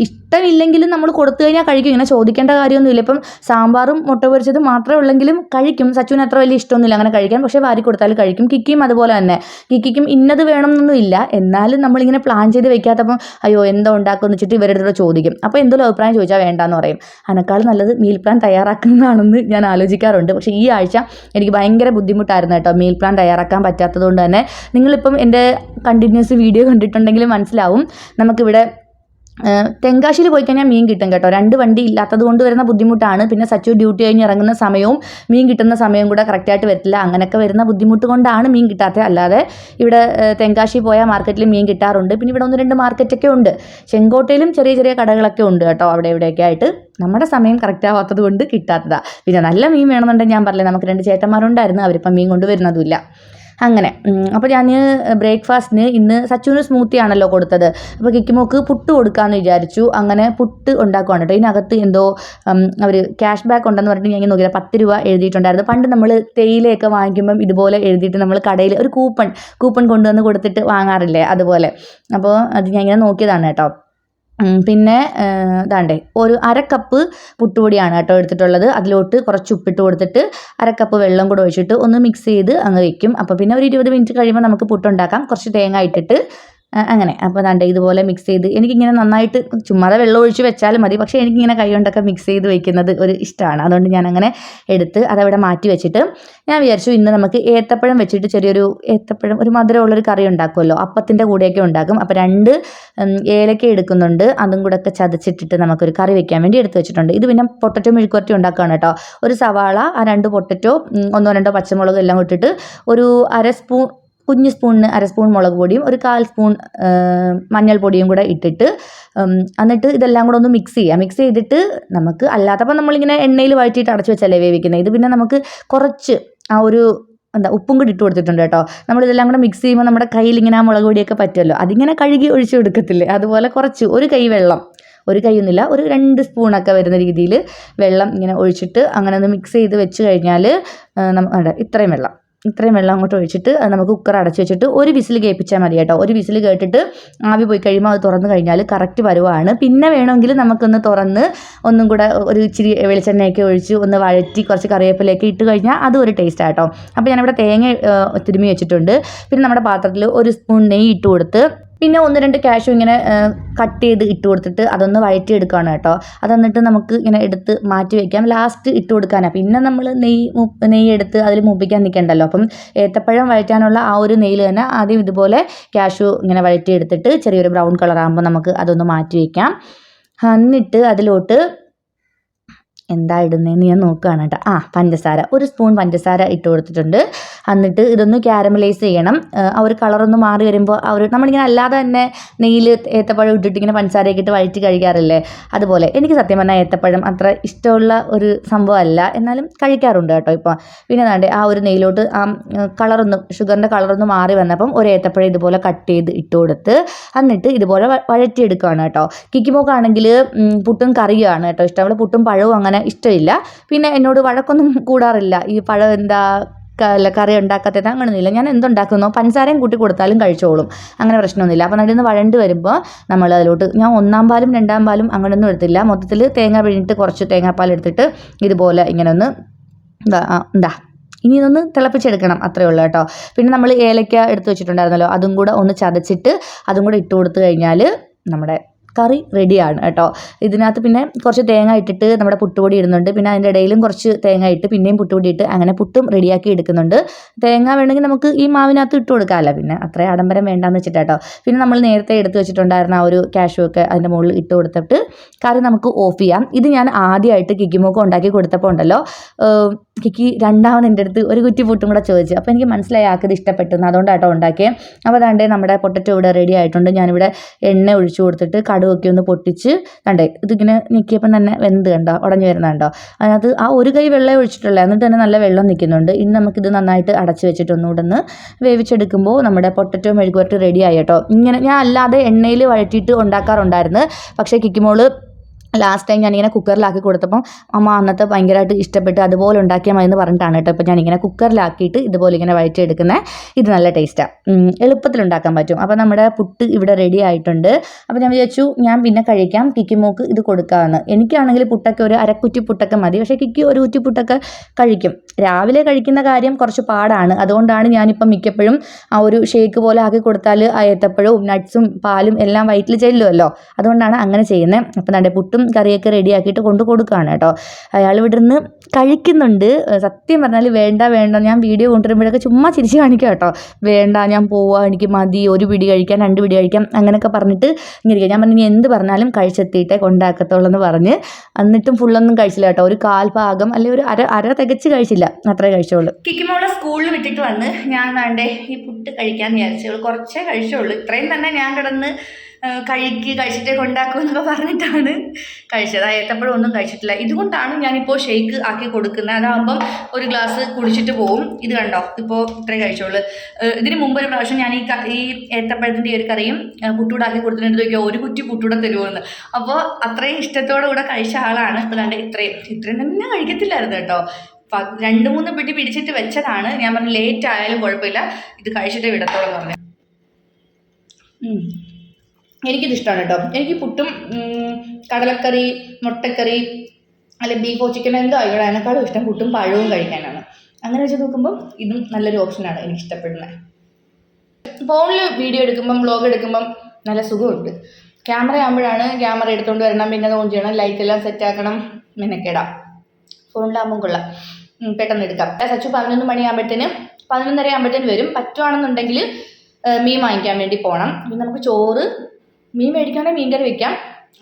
ഇഷ്ടമില്ലെങ്കിലും നമ്മൾ കൊടുത്തു കഴിഞ്ഞാൽ കഴിക്കും. ഇങ്ങനെ ചോദിക്കേണ്ട കാര്യമൊന്നുമില്ല. ഇപ്പം സാമ്പാറും മുട്ട പൊരിച്ചതും മാത്രമേ ഉള്ളെങ്കിലും കഴിക്കും. സച്ചുവിന് അത്ര വലിയ ഇഷ്ടമൊന്നുമില്ല അങ്ങനെ കഴിക്കാൻ. പക്ഷേ വാരി കൊടുത്താൽ കഴിക്കും. കിക്കിയും അതുപോലെ തന്നെ. കിക്കിക്കും ഇന്നത് വേണമെന്നൊന്നുമില്ല എന്നാലും നമ്മളിങ്ങനെ പ്ലാൻ ചെയ്ത് വെക്കാത്തപ്പം അയ്യോ എന്തോ ഉണ്ടാക്കുമെന്ന് വെച്ചിട്ട് ഇവരുടെ അടുത്ത് ചോദിക്കും. അപ്പോൾ എന്തെങ്കിലും അഭിപ്രായം ചോദിച്ചാൽ വേണ്ടാന്ന് പറയും. അതിനേക്കാൾ നല്ലത് മീൽ പ്ലാൻ തയ്യാറാക്കുന്നതാണെന്ന് ഞാൻ ആലോചിക്കാറുണ്ട്. പക്ഷേ ഈ ആഴ്ച എനിക്ക് ഭയങ്കര ബുദ്ധിമുട്ടായിരുന്നു കേട്ടോ മീൽ പ്ലാൻ തയ്യാറാക്കാൻ പറ്റാത്തത് കൊണ്ട് തന്നെ. നിങ്ങളിപ്പം എന്റെ കണ്ടിന്യൂസ് വീഡിയോ കണ്ടിട്ടുണ്ടെങ്കിൽ മനസ്സിലാവും. നമുക്കിവിടെ തെങ്കാശിയിൽ പോയി കഴിഞ്ഞാൽ മീൻ കിട്ടും കേട്ടോ. രണ്ട് വണ്ടി ഇല്ലാത്തത് കൊണ്ട് വരുന്ന ബുദ്ധിമുട്ടാണ്. പിന്നെ സച്ചു ഡ്യൂട്ടി കഴിഞ്ഞ് ഇറങ്ങുന്ന സമയവും മീൻ കിട്ടുന്ന സമയവും കൂടെ കറക്റ്റായിട്ട് വരത്തില്ല. അങ്ങനെയൊക്കെ വരുന്ന ബുദ്ധിമുട്ട് കൊണ്ടാണ് മീൻ കിട്ടാത്തത് അല്ലാതെ ഇവിടെ തെങ്കാശി പോയാൽ മാർക്കറ്റിൽ മീൻ കിട്ടാറുണ്ട്. പിന്നെ ഇവിടെ ഒന്ന് രണ്ട് മാർക്കറ്റൊക്കെ ഉണ്ട്. ചെങ്കോട്ടയിലും ചെറിയ ചെറിയ കടകളൊക്കെ ഉണ്ട് കേട്ടോ അവിടെ ഇവിടെയൊക്കെ ആയിട്ട്. നമ്മുടെ സമയം കറക്റ്റ് ആവാത്തത് കൊണ്ട് കിട്ടാത്തതാണ് പിന്നെ നല്ല മീൻ വേണമെന്നുണ്ടെങ്കിൽ ഞാൻ പറഞ്ഞില്ലേ നമുക്ക് രണ്ട് ചേട്ടന്മാരുണ്ടായിരുന്നു. അവരിപ്പം മീൻ കൊണ്ടുവരുന്നതുമില്ല അങ്ങനെ. അപ്പോൾ ഞാൻ ബ്രേക്ക്ഫാസ്റ്റിന് ഇന്ന് സച്ചുവിന് സ്മൂത്തി ആണല്ലോ കൊടുത്തത്. അപ്പോൾ കിക്കിമോക്ക് പുട്ട് കൊടുക്കാമെന്ന് വിചാരിച്ചു. അങ്ങനെ പുട്ട് ഉണ്ടാക്കുവാണ് കേട്ടോ. ഇതിനകത്ത് എന്തോ അവർ ക്യാഷ് ബാക്ക് ഉണ്ടെന്ന് പറഞ്ഞിട്ട് ഞാൻ നോക്കിയത്. പത്ത് രൂപ എഴുതിയിട്ടുണ്ടായിരുന്നു. പണ്ട് നമ്മൾ തേയിലയൊക്കെ വാങ്ങിക്കുമ്പം ഇതുപോലെ എഴുതിയിട്ട് നമ്മൾ കടയിൽ ഒരു കൂപ്പൺ കൂപ്പൺ കൊണ്ടുവന്ന് കൊടുത്തിട്ട് വാങ്ങാറില്ലേ? അതുപോലെ. അപ്പോൾ അത് ഞാൻ ഇങ്ങനെ നോക്കിയതാണ് കേട്ടോ. പിന്നെ ഇതാണ്ടേ ഒരു അര കപ്പ് പുട്ടുപൊടിയാണ് കേട്ടോ എടുത്തിട്ടുള്ളത്. അതിലോട്ട് കുറച്ച് ഉപ്പിട്ട് കൊടുത്തിട്ട് അര കപ്പ് വെള്ളം കൂടെ ഒഴിച്ചിട്ട് ഒന്ന് മിക്സ് ചെയ്ത് അങ്ങ് വെക്കും. അപ്പോൾ പിന്നെ ഒരു ഇരുപത് മിനിറ്റ് കഴിയുമ്പോൾ നമുക്ക് പുട്ടുണ്ടാക്കാം. കുറച്ച് തേങ്ങ ഇട്ടിട്ട് അങ്ങനെ. അപ്പോൾ ദാണ്ടേ ഇതുപോലെ മിക്സ് ചെയ്ത് എനിക്കിങ്ങനെ നന്നായിട്ട് ചുമ്മാതെ വെള്ളം ഒഴിച്ച് വെച്ചാലും മതി. പക്ഷേ എനിക്കിങ്ങനെ കൈ കൊണ്ടൊക്കെ മിക്സ് ചെയ്ത് വയ്ക്കുന്നത് ഒരു ഇഷ്ടമാണ് അതുകൊണ്ട് ഞാൻ അങ്ങനെ എടുത്ത് അതവിടെ മാറ്റി വെച്ചിട്ട് ഞാൻ വിചാരിച്ചു ഇന്ന് നമുക്ക് ഏത്തപ്പഴം വെച്ചിട്ട് ചെറിയൊരു ഏത്തപ്പഴം ഒരു മധുരമുള്ളൊരു കറി ഉണ്ടാക്കുമല്ലോ അപ്പത്തിന്റെ കൂടെയൊക്കെ ഉണ്ടാക്കും. അപ്പോൾ രണ്ട് ഏലക്ക എടുക്കുന്നുണ്ട്. അതും കൂടെ ഒക്കെ ചതച്ചിട്ടിട്ട് നമുക്കൊരു കറി വെക്കാൻ വേണ്ടി എടുത്ത് വെച്ചിട്ടുണ്ട്. ഇത് പിന്നെ പൊട്ടറ്റോ മെഴുക്കുവരട്ടി ഉണ്ടാക്കുകയാണ് കേട്ടോ. ഒരു സവാള ആ രണ്ട് പൊട്ടറ്റോ ഒന്നോ രണ്ടോ പച്ചമുളക് എല്ലാം ഇട്ടിട്ട് ഒരു അര സ്പൂൺ കുഞ്ഞ് സ്പൂണിന് അര സ്പൂൺ മുളക് പൊടിയും ഒരു കാൽ സ്പൂൺ മഞ്ഞൾപ്പൊടിയും കൂടെ ഇട്ടിട്ട് എന്നിട്ട് ഇതെല്ലാം കൂടെ ഒന്ന് മിക്സ് ചെയ്യുക മിക്സ് ചെയ്തിട്ട് നമുക്ക് അല്ലാത്തപ്പോൾ നമ്മളിങ്ങനെ എണ്ണയിൽ വഴറ്റിയിട്ട് അടച്ചു വെച്ചല്ലേ വേവിക്കുന്നത് ഇത് പിന്നെ നമുക്ക് കുറച്ച് ആ ഒരു എന്താ ഉപ്പും കൂടി ഇട്ട് കൊടുത്തിട്ടുണ്ട് കേട്ടോ. നമ്മളിതെല്ലാം കൂടെ മിക്സ് ചെയ്യുമ്പോൾ നമ്മുടെ കയ്യിൽ ഇങ്ങനെ ആ മുളക് പൊടിയൊക്കെ പറ്റുമല്ലോ? അതിങ്ങനെ കഴുകി ഒഴിച്ചു കൊടുക്കത്തില്ലേ? അതുപോലെ കുറച്ച് ഒരു കൈ വെള്ളം ഒരു കൈയൊന്നുമില്ല ഒരു രണ്ട് സ്പൂണൊക്കെ വരുന്ന രീതിയിൽ വെള്ളം ഇങ്ങനെ ഒഴിച്ചിട്ട് അങ്ങനെ ഒന്ന് മിക്സ് ചെയ്ത് വെച്ച് കഴിഞ്ഞാൽ നമ്മുടെ ഇത്രയും വെള്ളം. ഇത്രയും വെള്ളം അങ്ങോട്ട് ഒഴിച്ചിട്ട് അത് നമുക്ക് കുക്കർ അടച്ചു വെച്ചിട്ട് ഒരു വിസിൽ കേൾപ്പിച്ചാൽ മതി കേട്ടോ. ഒരു വിസിൽ കേട്ടിട്ട് ആവി പോയി കഴിയുമ്പോൾ അത് തുറന്ന് കഴിഞ്ഞാൽ കറക്റ്റ് വരുവാണ്. പിന്നെ വേണമെങ്കിൽ നമുക്കൊന്ന് തുറന്ന് ഒന്നും കൂടെ ഒരു ഇച്ചിരി വെളിച്ചെണ്ണയൊക്കെ ഒഴിച്ച് ഒന്ന് വഴറ്റി കുറച്ച് കറിവേപ്പിലയൊക്കെ ഇട്ട് കഴിഞ്ഞാൽ അതും ഒരു ടേസ്റ്റ് ആട്ടോ അപ്പോൾ ഞാനിവിടെ തേങ്ങ തിരുമ്മി വെച്ചിട്ടുണ്ട്. പിന്നെ നമ്മുടെ പാത്രത്തിൽ ഒരു സ്പൂൺ നെയ്യ് ഇട്ട് കൊടുത്ത് പിന്നെ ഒന്ന് രണ്ട് കാഷ്യൂ ഇങ്ങനെ കട്ട് ചെയ്ത് ഇട്ട് കൊടുത്തിട്ട് അതൊന്ന് വഴറ്റി എടുക്കുകയാണ് കേട്ടോ. അത് എന്നിട്ട് നമുക്ക് ഇങ്ങനെ എടുത്ത് മാറ്റി വെക്കാം. ലാസ്റ്റ് ഇട്ട് കൊടുക്കാനാണ് പിന്നെ നമ്മൾ നെയ്യ് നെയ്യ് എടുത്ത് അതിൽ മൂപ്പിക്കാൻ നിൽക്കണ്ടല്ലോ അപ്പം ഏത്തപ്പഴം വഴറ്റാനുള്ള ആ ഒരു നെയ്യിൽ തന്നെ ആദ്യം ഇതുപോലെ കാഷ്യൂ ഇങ്ങനെ വഴറ്റി എടുത്തിട്ട് ചെറിയൊരു ബ്രൗൺ കളർ ആകുമ്പോൾ നമുക്ക് അതൊന്ന് മാറ്റി വയ്ക്കാം എന്നിട്ട് അതിലോട്ട് എന്താ ഇടുന്നതെന്ന് ഞാൻ നോക്കുകയാണ് കേട്ടോ. ആ പഞ്ചസാര. ഒരു സ്പൂൺ പഞ്ചസാര ഇട്ട് കൊടുത്തിട്ടുണ്ട്. എന്നിട്ട് ഇതൊന്ന് ക്യാരമലൈസ് ചെയ്യണം. ആ, ഒരു കളറൊന്ന് മാറി വരുമ്പോൾ ആ ഒരു നമ്മളിങ്ങനെ അല്ലാതെ തന്നെ നെയ്യിൽ ഏത്തപ്പഴം ഇട്ടിട്ട് ഇങ്ങനെ പഞ്ചസാരയൊക്കെ ഇട്ട് വഴറ്റി കഴിക്കാറില്ലേ? അതുപോലെ എനിക്ക് സത്യം പറഞ്ഞാൽ ഏത്തപ്പഴം അത്ര ഇഷ്ടമുള്ള ഒരു സംഭവമല്ല. എന്നാലും കഴിക്കാറുണ്ട് കേട്ടോ ഇപ്പോൾ പിന്നെ വേണ്ടേ ആ ഒരു നെയ്യിലോട്ട് ആ കളറൊന്ന് ഷുഗറിന്റെ കളറൊന്ന് മാറി വന്നപ്പം ഒരു ഏത്തപ്പഴം ഇതുപോലെ കട്ട് ചെയ്ത് ഇട്ട് കൊടുത്ത് എന്നിട്ട് ഇതുപോലെ വഴറ്റി വഴറ്റിയെടുക്കുകയാണ് കേട്ടോ. കിക്കിമോക്കാണെങ്കിൽ പുട്ടും കറിയുമാണ് കേട്ടോ ഇഷ്ടം. അവൾ പുട്ടും പഴവും അങ്ങനെ ഇഷ്ടമില്ല. പിന്നെ എന്നോട് വഴക്കൊന്നും കൂടാറില്ല. ഈ പഴം എന്താ അല്ല കറി ഉണ്ടാക്കാത്തത് അങ്ങനെയൊന്നുമില്ല ഞാൻ എന്തുണ്ടാക്കുന്നോ? പഞ്ചസാരയും കൂട്ടി കൊടുത്താലും കഴിച്ചോളും. അങ്ങനെ പ്രശ്നമൊന്നുമില്ല. അപ്പോൾ അതിൽ വഴണ്ട് വരുമ്പോൾ നമ്മൾ അതിലോട്ട് ഞാൻ ഒന്നാം പാലും രണ്ടാം പാലും അങ്ങനെയൊന്നും എടുത്തില്ല. മൊത്തത്തിൽ തേങ്ങ പിഴിഞ്ഞിട്ട് കുറച്ച് തേങ്ങാപ്പാൽ എടുത്തിട്ട് ഇതുപോലെ ഇങ്ങനെ ഒന്ന് എന്താ ഇനി ഇതൊന്ന് തിളപ്പിച്ചെടുക്കണം. അത്രയേ ഉള്ളൂ കേട്ടോ. പിന്നെ നമ്മൾ ഏലക്ക എടുത്ത് വെച്ചിട്ടുണ്ടായിരുന്നല്ലോ. അതും കൂടെ ഒന്ന് ചതച്ചിട്ട് അതും കൂടെ ഇട്ട് കൊടുത്തു കഴിഞ്ഞാൽ നമ്മുടെ കറി റെഡിയാണ് കേട്ടോ. ഇതിനകത്ത് പിന്നെ കുറച്ച് തേങ്ങ ഇട്ടിട്ട് നമ്മുടെ പുട്ടുപൊടി ഇടുന്നുണ്ട്. പിന്നെ അതിന്റെ ഇടയിലും കുറച്ച് തേങ്ങ ഇട്ട് പിന്നെയും പുട്ടുപൊടി ഇട്ട് അങ്ങനെ പുട്ടും റെഡിയാക്കി എടുക്കുന്നുണ്ട്. തേങ്ങ വേണമെങ്കിൽ നമുക്ക് ഈ മാവിനകത്ത് ഇട്ട് കൊടുക്കാമല്ലോ. പിന്നെ അത്രയും ആഡംബരം വേണ്ടാന്ന് വെച്ചിട്ടാട്ടോ പിന്നെ നമ്മൾ നേരത്തെ എടുത്ത് വെച്ചിട്ടുണ്ടായിരുന്ന ആ ഒരു കാഷ്യൂ ഒക്കെ അതിന്റെ മുകളിൽ ഇട്ട് കൊടുത്തിട്ട് കറി നമുക്ക് ഓഫ് ചെയ്യാം. ഇത് ഞാൻ ആദ്യമായിട്ട് കിക്കിമോക്ക് ഉണ്ടാക്കി കൊടുത്തപ്പോൾ ഉണ്ടല്ലോ. കിക്കി രണ്ടാമത് എന്റെ അടുത്ത് ഒരു കുറ്റി പുട്ടും കൂടെ ചോദിച്ചു. അപ്പോൾ എനിക്ക് മനസ്സിലായി ആക്കത് ഇഷ്ടപ്പെട്ടെന്ന് അതുകൊണ്ടാട്ടോ ഉണ്ടാക്കിയത് അപ്പോൾ അതാണ്ട് നമ്മുടെ പൊട്ടറ്റോ ഇവിടെ റെഡി ആയിട്ടുണ്ട്. ഞാനിവിടെ എണ്ണ ഒഴിച്ചു കൊടുത്തിട്ട് കടുവൊക്കെ ഒന്ന് പൊട്ടിച്ച് കണ്ടേ ഇതിങ്ങനെ നിൽക്കിയപ്പം തന്നെ വെന്ത് കണ്ടോ ഉടഞ്ഞു വരുന്നുണ്ടോ അതിനകത്ത് ആ ഒരു കൈ വെള്ളം ഒഴിച്ചിട്ടുള്ള. എന്നിട്ട് തന്നെ നല്ല വെള്ളം നിൽക്കുന്നുണ്ട്. ഇനി നമുക്കിത് നന്നായിട്ട് അടച്ച് വെച്ചിട്ട് ഒന്നുകൂടെ ഒന്ന് വേവിച്ചെടുക്കുമ്പോൾ നമ്മുടെ പൊട്ടറ്റോ മെഴുകുവരട്ടി റെഡി ആയി കേട്ടോ. ഇങ്ങനെ ഞാൻ അല്ലാതെ എണ്ണയിൽ വഴറ്റിയിട്ട് ഉണ്ടാക്കാറുണ്ടായിരുന്നു. പക്ഷേ കിക്കിമോൾ ലാസ്റ്റ് ടൈം ഞാനിങ്ങനെ കുക്കറിലാക്കി കൊടുത്തപ്പം അമ്മ അന്നത്തെ ഭയങ്കരമായിട്ട് ഇഷ്ടപ്പെട്ട് അതുപോലെ ഉണ്ടാക്കിയാൽ മതി എന്ന് പറഞ്ഞിട്ടാണ് കേട്ടോ. ഇപ്പോൾ ഞാനിങ്ങനെ കുക്കറിലാക്കിയിട്ട് ഇതുപോലെ ഇങ്ങനെ വഴറ്റിയെടുക്കുന്നത്. ഇത് നല്ല ടേസ്റ്റാണ് എളുപ്പത്തിൽ ഉണ്ടാക്കാൻ പറ്റും. അപ്പോൾ നമ്മുടെ പുട്ട് ഇവിടെ റെഡി ആയിട്ടുണ്ട്. അപ്പോൾ ഞാൻ വിചാരിച്ചു ഞാൻ പിന്നെ കഴിക്കാം. കിക്കിമോക്ക് ഇത് കൊടുക്കാമെന്ന്. എനിക്കാണെങ്കിൽ പുട്ടൊക്കെ ഒരു അരക്കുറ്റി പുട്ടൊക്കെ മതി. പക്ഷേ കിക്കി ഒരു കുറ്റി പുട്ടൊക്കെ കഴിക്കും. രാവിലെ കഴിക്കുന്ന കാര്യം കുറച്ച് പാടാണ്. അതുകൊണ്ടാണ് ഞാനിപ്പം മിക്കപ്പോഴും ആ ഒരു ഷേക്ക് പോലെ ആക്കി കൊടുത്താൽ ആ ഏത്തപ്പഴവും നട്ട്സും പാലും എല്ലാം വയറ്റിൽ ചെല്ലുമല്ലോ. അതുകൊണ്ടാണ് അങ്ങനെ ചെയ്യുന്നത്. അപ്പം നമ്മുടെ പുട്ടും കറിയൊക്കെ റെഡിയാക്കിയിട്ട് കൊണ്ട് കൊടുക്കുകയാണ് കേട്ടോ. അയാൾ ഇവിടെ നിന്ന് കഴിക്കുന്നുണ്ട് സത്യം പറഞ്ഞാൽ വേണ്ട വേണ്ട. ഞാൻ വീഡിയോ കൊണ്ടുവരുമ്പോഴൊക്കെ ചുമ്മാ ചിരിച്ച് കാണിക്കുക കേട്ടോ. വേണ്ട ഞാൻ പോവാ എനിക്ക് മതി ഒരു പിടി കഴിക്കാം രണ്ട് പിടി കഴിക്കാം അങ്ങനെയൊക്കെ പറഞ്ഞിട്ട് ഇങ്ങനെ ഞാൻ പറഞ്ഞു എന്ത് പറഞ്ഞാലും കഴിച്ചെത്തിയിട്ടേ കൊണ്ടാക്കത്തുള്ളൂ എന്ന് പറഞ്ഞ് എന്നിട്ടും ഫുള്ളൊന്നും കഴിച്ചില്ല കേട്ടോ. ഒരു കാൽ ഭാഗം അല്ലെങ്കിൽ ഒരു അര അര തികച്ച് കഴിച്ചില്ല. അത്രേ കഴിച്ചോളൂ കിക്കിമോളെ സ്കൂളിൽ വിട്ടിട്ട് വന്ന് ഞാൻ വേണ്ടേ ഈ പുട്ട് കഴിക്കാമെന്ന് വിചാരിച്ചോളൂ കുറച്ചേ കഴിച്ചോളൂ ഇത്രയും തന്നെ ഞാൻ കിടന്ന് കഴിക്ക് കഴിച്ചിട്ടേ കൊണ്ടാക്കൂ എന്നൊക്കെ പറഞ്ഞിട്ടാണ് കഴിച്ചത് ഏത്തപ്പഴം ഒന്നും കഴിച്ചിട്ടില്ല. ഇതുകൊണ്ടാണ് ഞാനിപ്പോൾ ഷെയ്ക്ക് ആക്കി കൊടുക്കുന്നത്. അതാകുമ്പം ഒരു ഗ്ലാസ് കുടിച്ചിട്ട് പോവും. ഇത് കണ്ടോ? ഇപ്പോൾ ഇത്രയും കഴിച്ചോളൂ. ഇതിന് മുമ്പ് ഒരു പ്രാവശ്യം ഞാൻ ഈ ഈ ഏത്തപ്പഴത്തിന്റെ ഒരു കറിയും പുട്ടൂടാക്കി കൊടുത്തിട്ട് ചോദിക്കുക ഒരു കുറ്റി പുട്ടൂടെ തരുമെന്ന് അപ്പോൾ അത്രയും ഇഷ്ടത്തോടെ കൂടെ കഴിച്ച ആളാണ് ഇപ്പോൾ കണ്ട് ഇത്രയും. ഇത്രയും തന്നെ കഴിക്കത്തില്ലായിരുന്നു കേട്ടോ. രണ്ട് മൂന്ന് പിടി പിടിച്ചിട്ട് വെച്ചതാണ്. ഞാൻ പറഞ്ഞു ലേറ്റ് ആയാലും കുഴപ്പമില്ല. ഇത് കഴിച്ചിട്ട് വിടത്തോളം പറഞ്ഞു. എനിക്കിത് ഇഷ്ടമാണ് കേട്ടോ. എനിക്ക് പുട്ടും കടലക്കറി മുട്ടക്കറി അല്ലെ ബീഫോ ചിക്കൻ എന്തോ ആയിക്കോട്ടെ. ഇഷ്ടം പുട്ടും പഴവും കഴിക്കാനാണ്. അങ്ങനെ വെച്ച് നോക്കുമ്പോൾ ഇതും നല്ലൊരു ഓപ്ഷനാണ് എനിക്ക് ഇഷ്ടപ്പെടുന്നത് ഫോണിൽ വീഡിയോ എടുക്കുമ്പം വ്ളോഗ് എടുക്കുമ്പം നല്ല സുഖമുണ്ട്. ക്യാമറ ആകുമ്പോഴാണ് ക്യാമറ എടുത്തുകൊണ്ട് വരണം. പിന്നെ അത് ഓൺ ചെയ്യണം. ലൈറ്റ് എല്ലാം സെറ്റ് ആക്കണം. മെനക്കേടാം. ഫോണിലാകുമ്പോൾ കൊള്ളാം. പെട്ടെന്ന് എടുക്കാം. സച്ചു പതിനൊന്ന് മണിയാകുമ്പോഴത്തേന് പതിനൊന്നര ആകുമ്പോഴത്തേന് വരും പറ്റുവാണെന്നുണ്ടെങ്കിൽ മീൻ വാങ്ങിക്കാൻ വേണ്ടി പോകണം പിന്നെ നമുക്ക് ചോറ് മീൻ മേടിക്കുകയാണെങ്കിൽ മീൻ കറി വെക്കാം.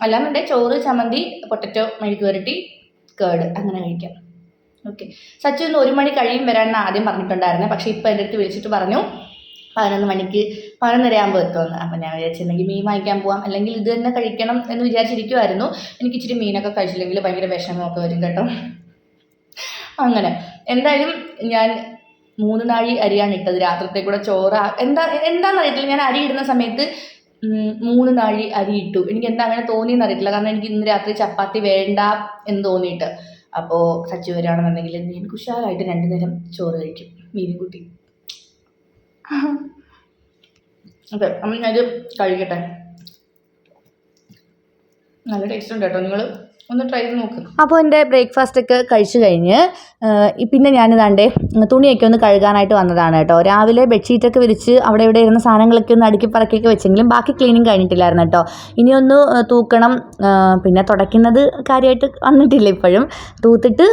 അല്ലാന്നുണ്ടെങ്കിൽ ചോറ് ചമ്മന്തി പൊട്ടറ്റോ മെഴുക്ക് പുരട്ടി കേട് അങ്ങനെ കഴിക്കാം. ഓക്കെ സച്ചു ഇന്ന് ഒരു മണി കഴിയും വരാനാണ് ആദ്യം പറഞ്ഞിട്ടുണ്ടായിരുന്നത് പക്ഷേ ഇപ്പോൾ എന്റെ അടുത്ത് വിളിച്ചിട്ട് പറഞ്ഞു പതിനൊന്ന് മണിക്ക് പതിനൊന്നര ആകുമ്പോൾ എത്തുമെന്ന്. അപ്പം ഞാൻ വിചാരിച്ചിരുന്നെങ്കിൽ മീൻ വാങ്ങിക്കാൻ പോവാം. അല്ലെങ്കിൽ ഇത് തന്നെ കഴിക്കണം എന്ന് വിചാരിച്ചിരിക്കുമായിരുന്നു എനിക്ക് ഇച്ചിരി മീനൊക്കെ കഴിച്ചില്ലെങ്കിൽ ഭയങ്കര വിഷമമൊക്കെ വരും കേട്ടോ. അങ്ങനെ. എന്തായാലും ഞാൻ മൂന്ന് നാഴി അരിയാണ് ഇട്ടത്. രാത്രിത്തെ കൂടെ ചോറ് എന്താ എന്താണെന്ന് അറിയത്തില്ല ഞാൻ അരി ഇടുന്ന സമയത്ത് മൂന്ന് നാഴി അരി ഇട്ടു എനിക്ക് എന്താ അങ്ങനെ തോന്നിയെന്ന് അറിയത്തില്ല കാരണം എനിക്ക് ഇന്ന് രാത്രി ചപ്പാത്തി വേണ്ട എന്ന് തോന്നിയിട്ട്. അപ്പോൾ സച്ചു വരികയാണെന്നുണ്ടെങ്കിൽ ഞാൻ ഉഷാറായിട്ട് രണ്ടു നേരം ചോറ് കഴിക്കും. മീൻ കൂട്ടി അതെ അപ്പം ഞാനത് കഴിക്കട്ടെ. നല്ല ടേസ്റ്റ് ഉണ്ട് കേട്ടോ നിങ്ങൾ ഒന്ന് ട്രൈ ചെയ്ത് നോക്ക്. അപ്പോൾ എന്റെ ബ്രേക്ക്ഫാസ്റ്റ് ഒക്കെ കഴിച്ചു കഴിഞ്ഞ് പിന്നെ ഞാനിതാണ്ടേ തുണിയൊക്കെ ഒന്ന് കഴുകാനായിട്ട് വന്നതാണ് കേട്ടോ. രാവിലെ ബെഡ്ഷീറ്റൊക്കെ വിരിച്ച് അവിടെ ഇവിടെ ഇരുന്ന സാധനങ്ങളൊക്കെ ഒന്ന് അടുക്കി പറക്കിയൊക്കെ വെച്ചെങ്കിലും ബാക്കി ക്ലീനിങ് കഴിഞ്ഞിട്ടില്ലായിരുന്നു കേട്ടോ. ഇനിയൊന്ന് തൂക്കണം. പിന്നെ തുടയ്ക്കുന്നത് കാര്യമായിട്ട് വന്നിട്ടില്ല ഇപ്പോഴും. തൂത്തിട്ട്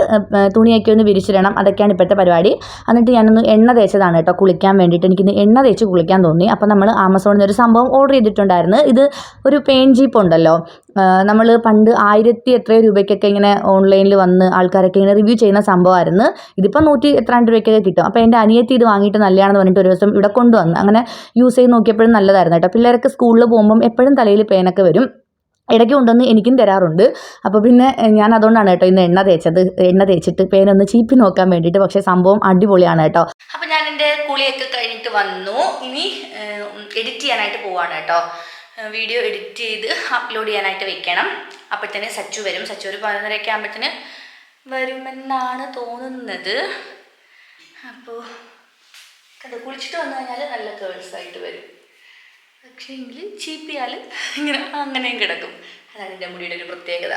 തുണിയൊക്കെ ഒന്ന് വിരിച്ചിടണം. അതൊക്കെയാണ് ഇപ്പോഴത്തെ പരിപാടി. എന്നിട്ട് ഞാനൊന്ന് എണ്ണ തേച്ചതാണ് കേട്ടോ കുളിക്കാൻ വേണ്ടിയിട്ട്. എനിക്കിന്ന് എണ്ണ തേച്ച് കുളിക്കാൻ തോന്നി. അപ്പോൾ നമ്മൾ ആമസോണിൽ നിന്ന് ഒരു സംഭവം ഓർഡർ ചെയ്തിട്ടുണ്ടായിരുന്നു. ഇത് ഒരു പെയിൻ ജീപ്പ് ഉണ്ടല്ലോ. നമ്മൾ പണ്ട് ആയിരത്തി എത്രയോ രൂപയ്ക്കൊക്കെ ഇങ്ങനെ ഓൺലൈനിൽ വന്ന് ആൾക്കാരൊക്കെ ഇങ്ങനെ റിവ്യൂ ചെയ്യുന്ന സംഭവമായിരുന്നു ഇതിപ്പോൾ നൂറ്റി എത്രാണ്ട് രൂപയ്ക്കൊക്കെ കിട്ടും. അപ്പോൾ എന്റെ അനിയത്തി ഇത് വാങ്ങിയിട്ട് നല്ലതാണെന്ന് പറഞ്ഞിട്ട് ഒരു ദിവസം ഇവിടെ കൊണ്ടുവന്ന് അങ്ങനെ യൂസ് ചെയ്ത് നോക്കിയപ്പോഴും നല്ലതായിരുന്നു കേട്ടോ. പിള്ളേരൊക്കെ സ്കൂളിൽ പോകുമ്പം എപ്പോഴും തലയിൽ പേനൊക്കെ വരും. ഇടയ്ക്ക് കൊണ്ടുവന്ന് എനിക്കും തരാറുണ്ട്. അപ്പോൾ പിന്നെ ഞാൻ അതുകൊണ്ടാണ് കേട്ടോ ഇന്ന് എണ്ണ തേച്ചത്. എണ്ണ തേച്ചിട്ട് പേനൊന്ന് ചീപ്പി നോക്കാൻ വേണ്ടിയിട്ട്. പക്ഷേ സംഭവം അടിപൊളിയാണ് കേട്ടോ. അപ്പോൾ ഞാൻ എന്റെ കുളിയൊക്കെ കഴിഞ്ഞിട്ട് വന്നു. ഇനി എഡിറ്റ് ചെയ്യാനായിട്ട് പോവാണ് കേട്ടോ. വീഡിയോ എഡിറ്റ് ചെയ്ത് അപ്ലോഡ് ചെയ്യാനായിട്ട് വെക്കണം. അപ്പോഴത്തേന് സച്ചു വരും. സച്ചു ഒരു പതിനൊന്നരയൊക്കെ ആകുമ്പോഴത്തേന് വരുമെന്നാണ് തോന്നുന്നത്. അപ്പോൾ കണ്ട് കുളിച്ചിട്ട് വന്നു കഴിഞ്ഞാൽ നല്ല കേൾസ് ആയിട്ട് വരും. പക്ഷേ എങ്കിൽ ചീപ്പിയാൽ ഇങ്ങനെ അങ്ങനെയും കിടക്കും. അതാണ് എന്റെ മുടിയുടെ ഒരു പ്രത്യേകത.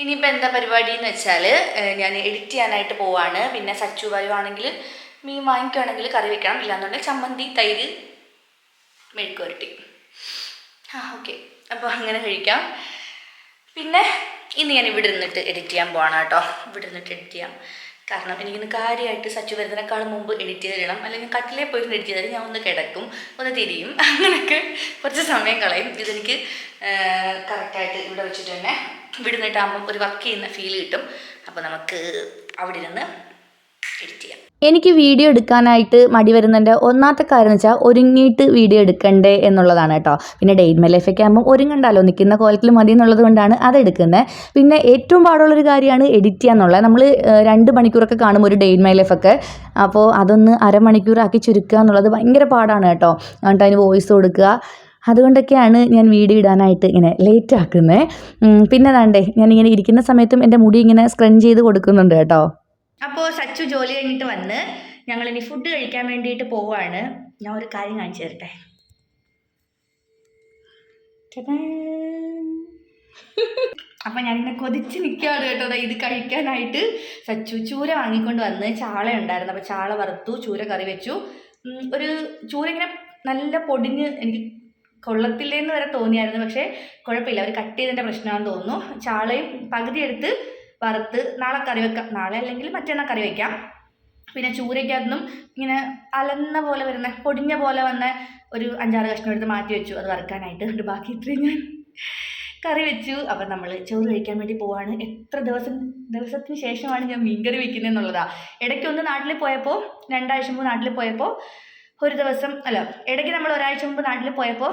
ഇനിയിപ്പോൾ എന്താ പരിപാടി എന്ന് വെച്ചാൽ ഞാൻ എഡിറ്റ് ചെയ്യാനായിട്ട് പോവാണ്. പിന്നെ സച്ചു വരുവാണെങ്കിൽ മീൻ വാങ്ങിക്കുകയാണെങ്കിൽ കറി വെക്കണം. ഇല്ലാന്നുണ്ടെങ്കിൽ ചമ്മന്തി തൈര് മെഴുക്ക് വരട്ടി ആ ഓക്കെ. അപ്പോൾ അങ്ങനെ കഴിക്കാം. പിന്നെ ഇന്ന് ഞാൻ ഇവിടെ ഇരുന്നിട്ട് എഡിറ്റ് ചെയ്യാൻ പോവാണ് കേട്ടോ. ഇവിടെ ഇരുന്നിട്ട് എഡിറ്റ് ചെയ്യാം. കാരണം എനിക്കിന്ന് കാര്യമായിട്ട് സച്ചു വരുന്നതിനേക്കാളും മുമ്പ് എഡിറ്റ് ചെയ്തിടണം അല്ലെങ്കിൽ കട്ടിലേ പോയി എഡിറ്റ് ചെയ്താൽ ഞാൻ ഒന്ന് കിടക്കും ഒന്ന് തിരിയും. അങ്ങനെയൊക്കെ കുറച്ച് സമയം കളയും. ഇതെനിക്ക് കറക്റ്റായിട്ട് ഇവിടെ വെച്ചിട്ട് തന്നെ ഇവിടെ നിന്നിട്ടാകുമ്പോൾ ഒരു വർക്ക് ചെയ്യുന്ന ഫീൽ കിട്ടും. അപ്പോൾ നമുക്ക് അവിടെ ഇരുന്ന് എഡിറ്റ് ചെയ്യാം എനിക്ക് വീഡിയോ എടുക്കാനായിട്ട് മടി വരുന്നതിന്റെ ഒന്നാമത്തെ കാര്യം വെച്ചാൽ ഒരുങ്ങിയിട്ട് വീഡിയോ എടുക്കണ്ടേ എന്നുള്ളതാണ് കേട്ടോ. പിന്നെ ഡെയ്റ്റ് മൈ ലൈഫൊക്കെ ആകുമ്പോൾ ഒരുങ്ങണ്ടല്ലോ. നിൽക്കുന്ന കോലത്തിൽ മതി എന്നുള്ളത് കൊണ്ടാണ് അത് എടുക്കുന്നത് പിന്നെ ഏറ്റവും പാടുള്ളൊരു കാര്യമാണ് എഡിറ്റ് ചെയ്യാന്നുള്ളത് നമ്മൾ രണ്ട് മണിക്കൂറൊക്കെ കാണും ഒരു ഡെയ്റ്റ് മൈ ലൈഫൊക്കെ അപ്പോൾ അതൊന്ന് അരമണിക്കൂറാക്കി ചുരുക്കുക എന്നുള്ളത് ഭയങ്കര പാടാണ് കേട്ടോ. എന്നിട്ട് അതിന് വോയിസ് കൊടുക്കുക. അതുകൊണ്ടൊക്കെയാണ് ഞാൻ വീഡിയോ ഇടാനായിട്ട് ഇങ്ങനെ ലേറ്റ് ആക്കുന്നത് പിന്നെ ദാണ്ടേ ഞാനിങ്ങനെ ഇരിക്കുന്ന സമയത്തും എന്റെ മുടി ഇങ്ങനെ സ്ക്രൺ ചെയ്ത് കൊടുക്കുന്നുണ്ട് കേട്ടോ. അപ്പോൾ സച്ചു ജോലി കഴിഞ്ഞിട്ട് വന്ന് ഞങ്ങൾ ഇനി ഫുഡ് കഴിക്കാൻ വേണ്ടിയിട്ട് പോവാണ്. ഞാൻ ഒരു കാര്യം കാണിച്ചു തരട്ടെ? അപ്പം ഞാനിങ്ങനെ കൊതിച്ച് നിൽക്കുകയാണ് കേട്ടോ. ഇത് കഴിക്കാനായിട്ട് സച്ചു ചൂര വാങ്ങിക്കൊണ്ട് വന്ന് ചാള ഉണ്ടായിരുന്നു. അപ്പോൾ ചാള വറുത്തു ചൂര കറി വെച്ചു. ഒരു ചൂര ഇങ്ങനെ നല്ല പൊടിഞ്ഞ് എനിക്ക് കൊള്ളത്തില്ലേന്ന് വരെ തോന്നിയായിരുന്നു. പക്ഷേ കുഴപ്പമില്ല. അവർ കട്ട് ചെയ്തതിന്റെ പ്രശ്നമാണെന്ന് തോന്നുന്നു. ചാളയും പകുതി എടുത്ത് വറുത്ത് നാളെ കറി വെക്കാം. നാളെ അല്ലെങ്കിൽ മറ്റന്നാൾ കറി വെക്കാം. പിന്നെ ചൂരയ്ക്കകത്തുനിന്നും ഇങ്ങനെ അലന്ന പോലെ വരുന്ന പൊടിഞ്ഞ പോലെ വന്ന ഒരു അഞ്ചാറ് കഷ്ണം എടുത്ത് മാറ്റി വെച്ചു. അത് വറുക്കാനായിട്ട് എന്നിട്ട് ബാക്കി ഇത്രയും ഞാൻ കറി വെച്ചു. അപ്പം നമ്മൾ ചോറ് കഴിക്കാൻ വേണ്ടി പോവാണ്. എത്ര ദിവസം ദിവസത്തിന് ശേഷമാണ് ഞാൻ മീൻകറി വെക്കുന്നത് എന്നുള്ളതാണ് ഇടയ്ക്കൊന്ന് നാട്ടിൽ പോയപ്പോൾ രണ്ടാഴ്ച മുമ്പ് നാട്ടിൽ പോയപ്പോൾ ഒരു ദിവസം അല്ല ഇടയ്ക്ക് നമ്മൾ ഒരാഴ്ച മുമ്പ് നാട്ടിൽ പോയപ്പോൾ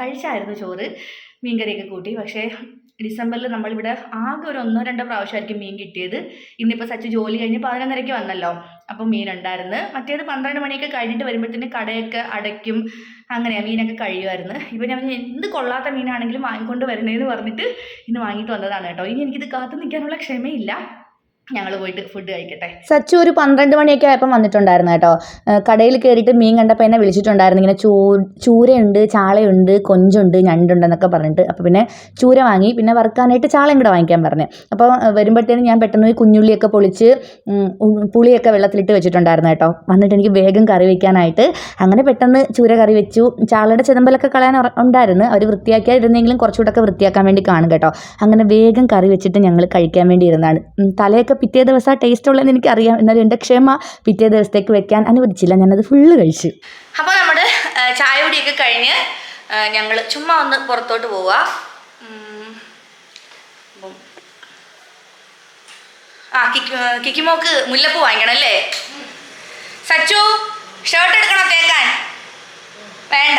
കഴിച്ചായിരുന്നു ചോറ് മീൻകറിയൊക്കെ കൂട്ടി. പക്ഷേ ഡിസംബറിൽ നമ്മളിവിടെ ആകെ ഒരു ഒന്നോ രണ്ടോ പ്രാവശ്യമായിരിക്കും മീൻ കിട്ടിയത്. ഇന്നിപ്പോൾ സച്ച് ജോലി കഴിഞ്ഞ് പതിനൊന്നരയ്ക്ക് വന്നല്ലോ. അപ്പം മീനുണ്ടായിരുന്നു മറ്റേത് പന്ത്രണ്ട് മണിയൊക്കെ കഴിഞ്ഞിട്ട് വരുമ്പോഴത്തേന് കടയൊക്കെ അടയ്ക്കും. അങ്ങനെയാണ് മീനൊക്കെ കഴിയുമായിരുന്നു. ഇപ്പം ഞാൻ എന്ത് കൊള്ളാത്ത മീനാണെങ്കിലും വാങ്ങിക്കൊണ്ട് വരണേന്ന് പറഞ്ഞിട്ട് ഇന്ന് വാങ്ങിയിട്ട് വന്നതാണ് കേട്ടോ. ഇനി എനിക്കിത് കാത്തു നിൽക്കാനുള്ള ക്ഷമയില്ല. ഞങ്ങൾ പോയിട്ട് ഫുഡ് കഴിക്കട്ടെ. സച്ചു ഒരു പന്ത്രണ്ട് മണിയൊക്കെ ആയപ്പം വന്നിട്ടുണ്ടായിരുന്നു കേട്ടോ. കടയിൽ കയറിയിട്ട് മീൻ കണ്ടപ്പോൾ എന്നെ വിളിച്ചിട്ടുണ്ടായിരുന്നു. ഇങ്ങനെ ചൂ ചൂരയുണ്ട് ചാളയുണ്ട് കൊഞ്ചുണ്ട് ഞണ്ടുണ്ടെന്നൊക്കെ പറഞ്ഞിട്ട്. അപ്പോൾ പിന്നെ ചൂര വാങ്ങി. പിന്നെ വറുക്കാനായിട്ട് ചാളയും കൂടെ വാങ്ങിക്കാൻ പറഞ്ഞു. അപ്പോൾ വരുമ്പോഴത്തേനും ഞാൻ പെട്ടെന്ന് കുഞ്ഞുള്ളിയൊക്കെ പൊളിച്ച് പുളിയൊക്കെ വെള്ളത്തിലിട്ട് വെച്ചിട്ടുണ്ടായിരുന്നു കേട്ടോ. വന്നിട്ട് എനിക്ക് വേഗം കറി വയ്ക്കാനായിട്ട് അങ്ങനെ പെട്ടെന്ന് ചൂര കറി വെച്ചു. ചാളയുടെ ചെതമ്പലൊക്കെ കളയാൻ ഉണ്ടായിരുന്നു. അവർ വൃത്തിയാക്കിയായിരുന്നെങ്കിലും കുറച്ചുകൂടെ ഒക്കെ വൃത്തിയാക്കാൻ വേണ്ടി കാണും കേട്ടോ. അങ്ങനെ വേഗം കറി വെച്ചിട്ട് ഞങ്ങൾ കഴിക്കാൻ വേണ്ടി ഇരുന്നാണ്. തലയൊക്കെ പിറ്റേ ദിവസം ആ ടേസ്റ്റ് ഉള്ളതെന്ന് എനിക്കറിയാം. എന്നാലും എന്റെ ക്ഷമ പിറ്റേ ദിവസത്തേക്ക് വെക്കാൻ അനുവദിച്ചില്ല. ഞാനത് ഫുള്ള് കഴിച്ചു. അപ്പോൾ നമ്മുടെ ചായ കുടിയൊക്കെ കഴിഞ്ഞ് ഞങ്ങൾ ചുമ്മാ ഒന്ന് പുറത്തോട്ട് പോവുക ആ കിക്കി കിക്കിമോക്ക് മുല്ലപ്പൂ വാങ്ങിക്കണം അല്ലേ? സച്ചു ഷർട്ട് എടുക്കണം തേക്കാൻ? വേണ്ട.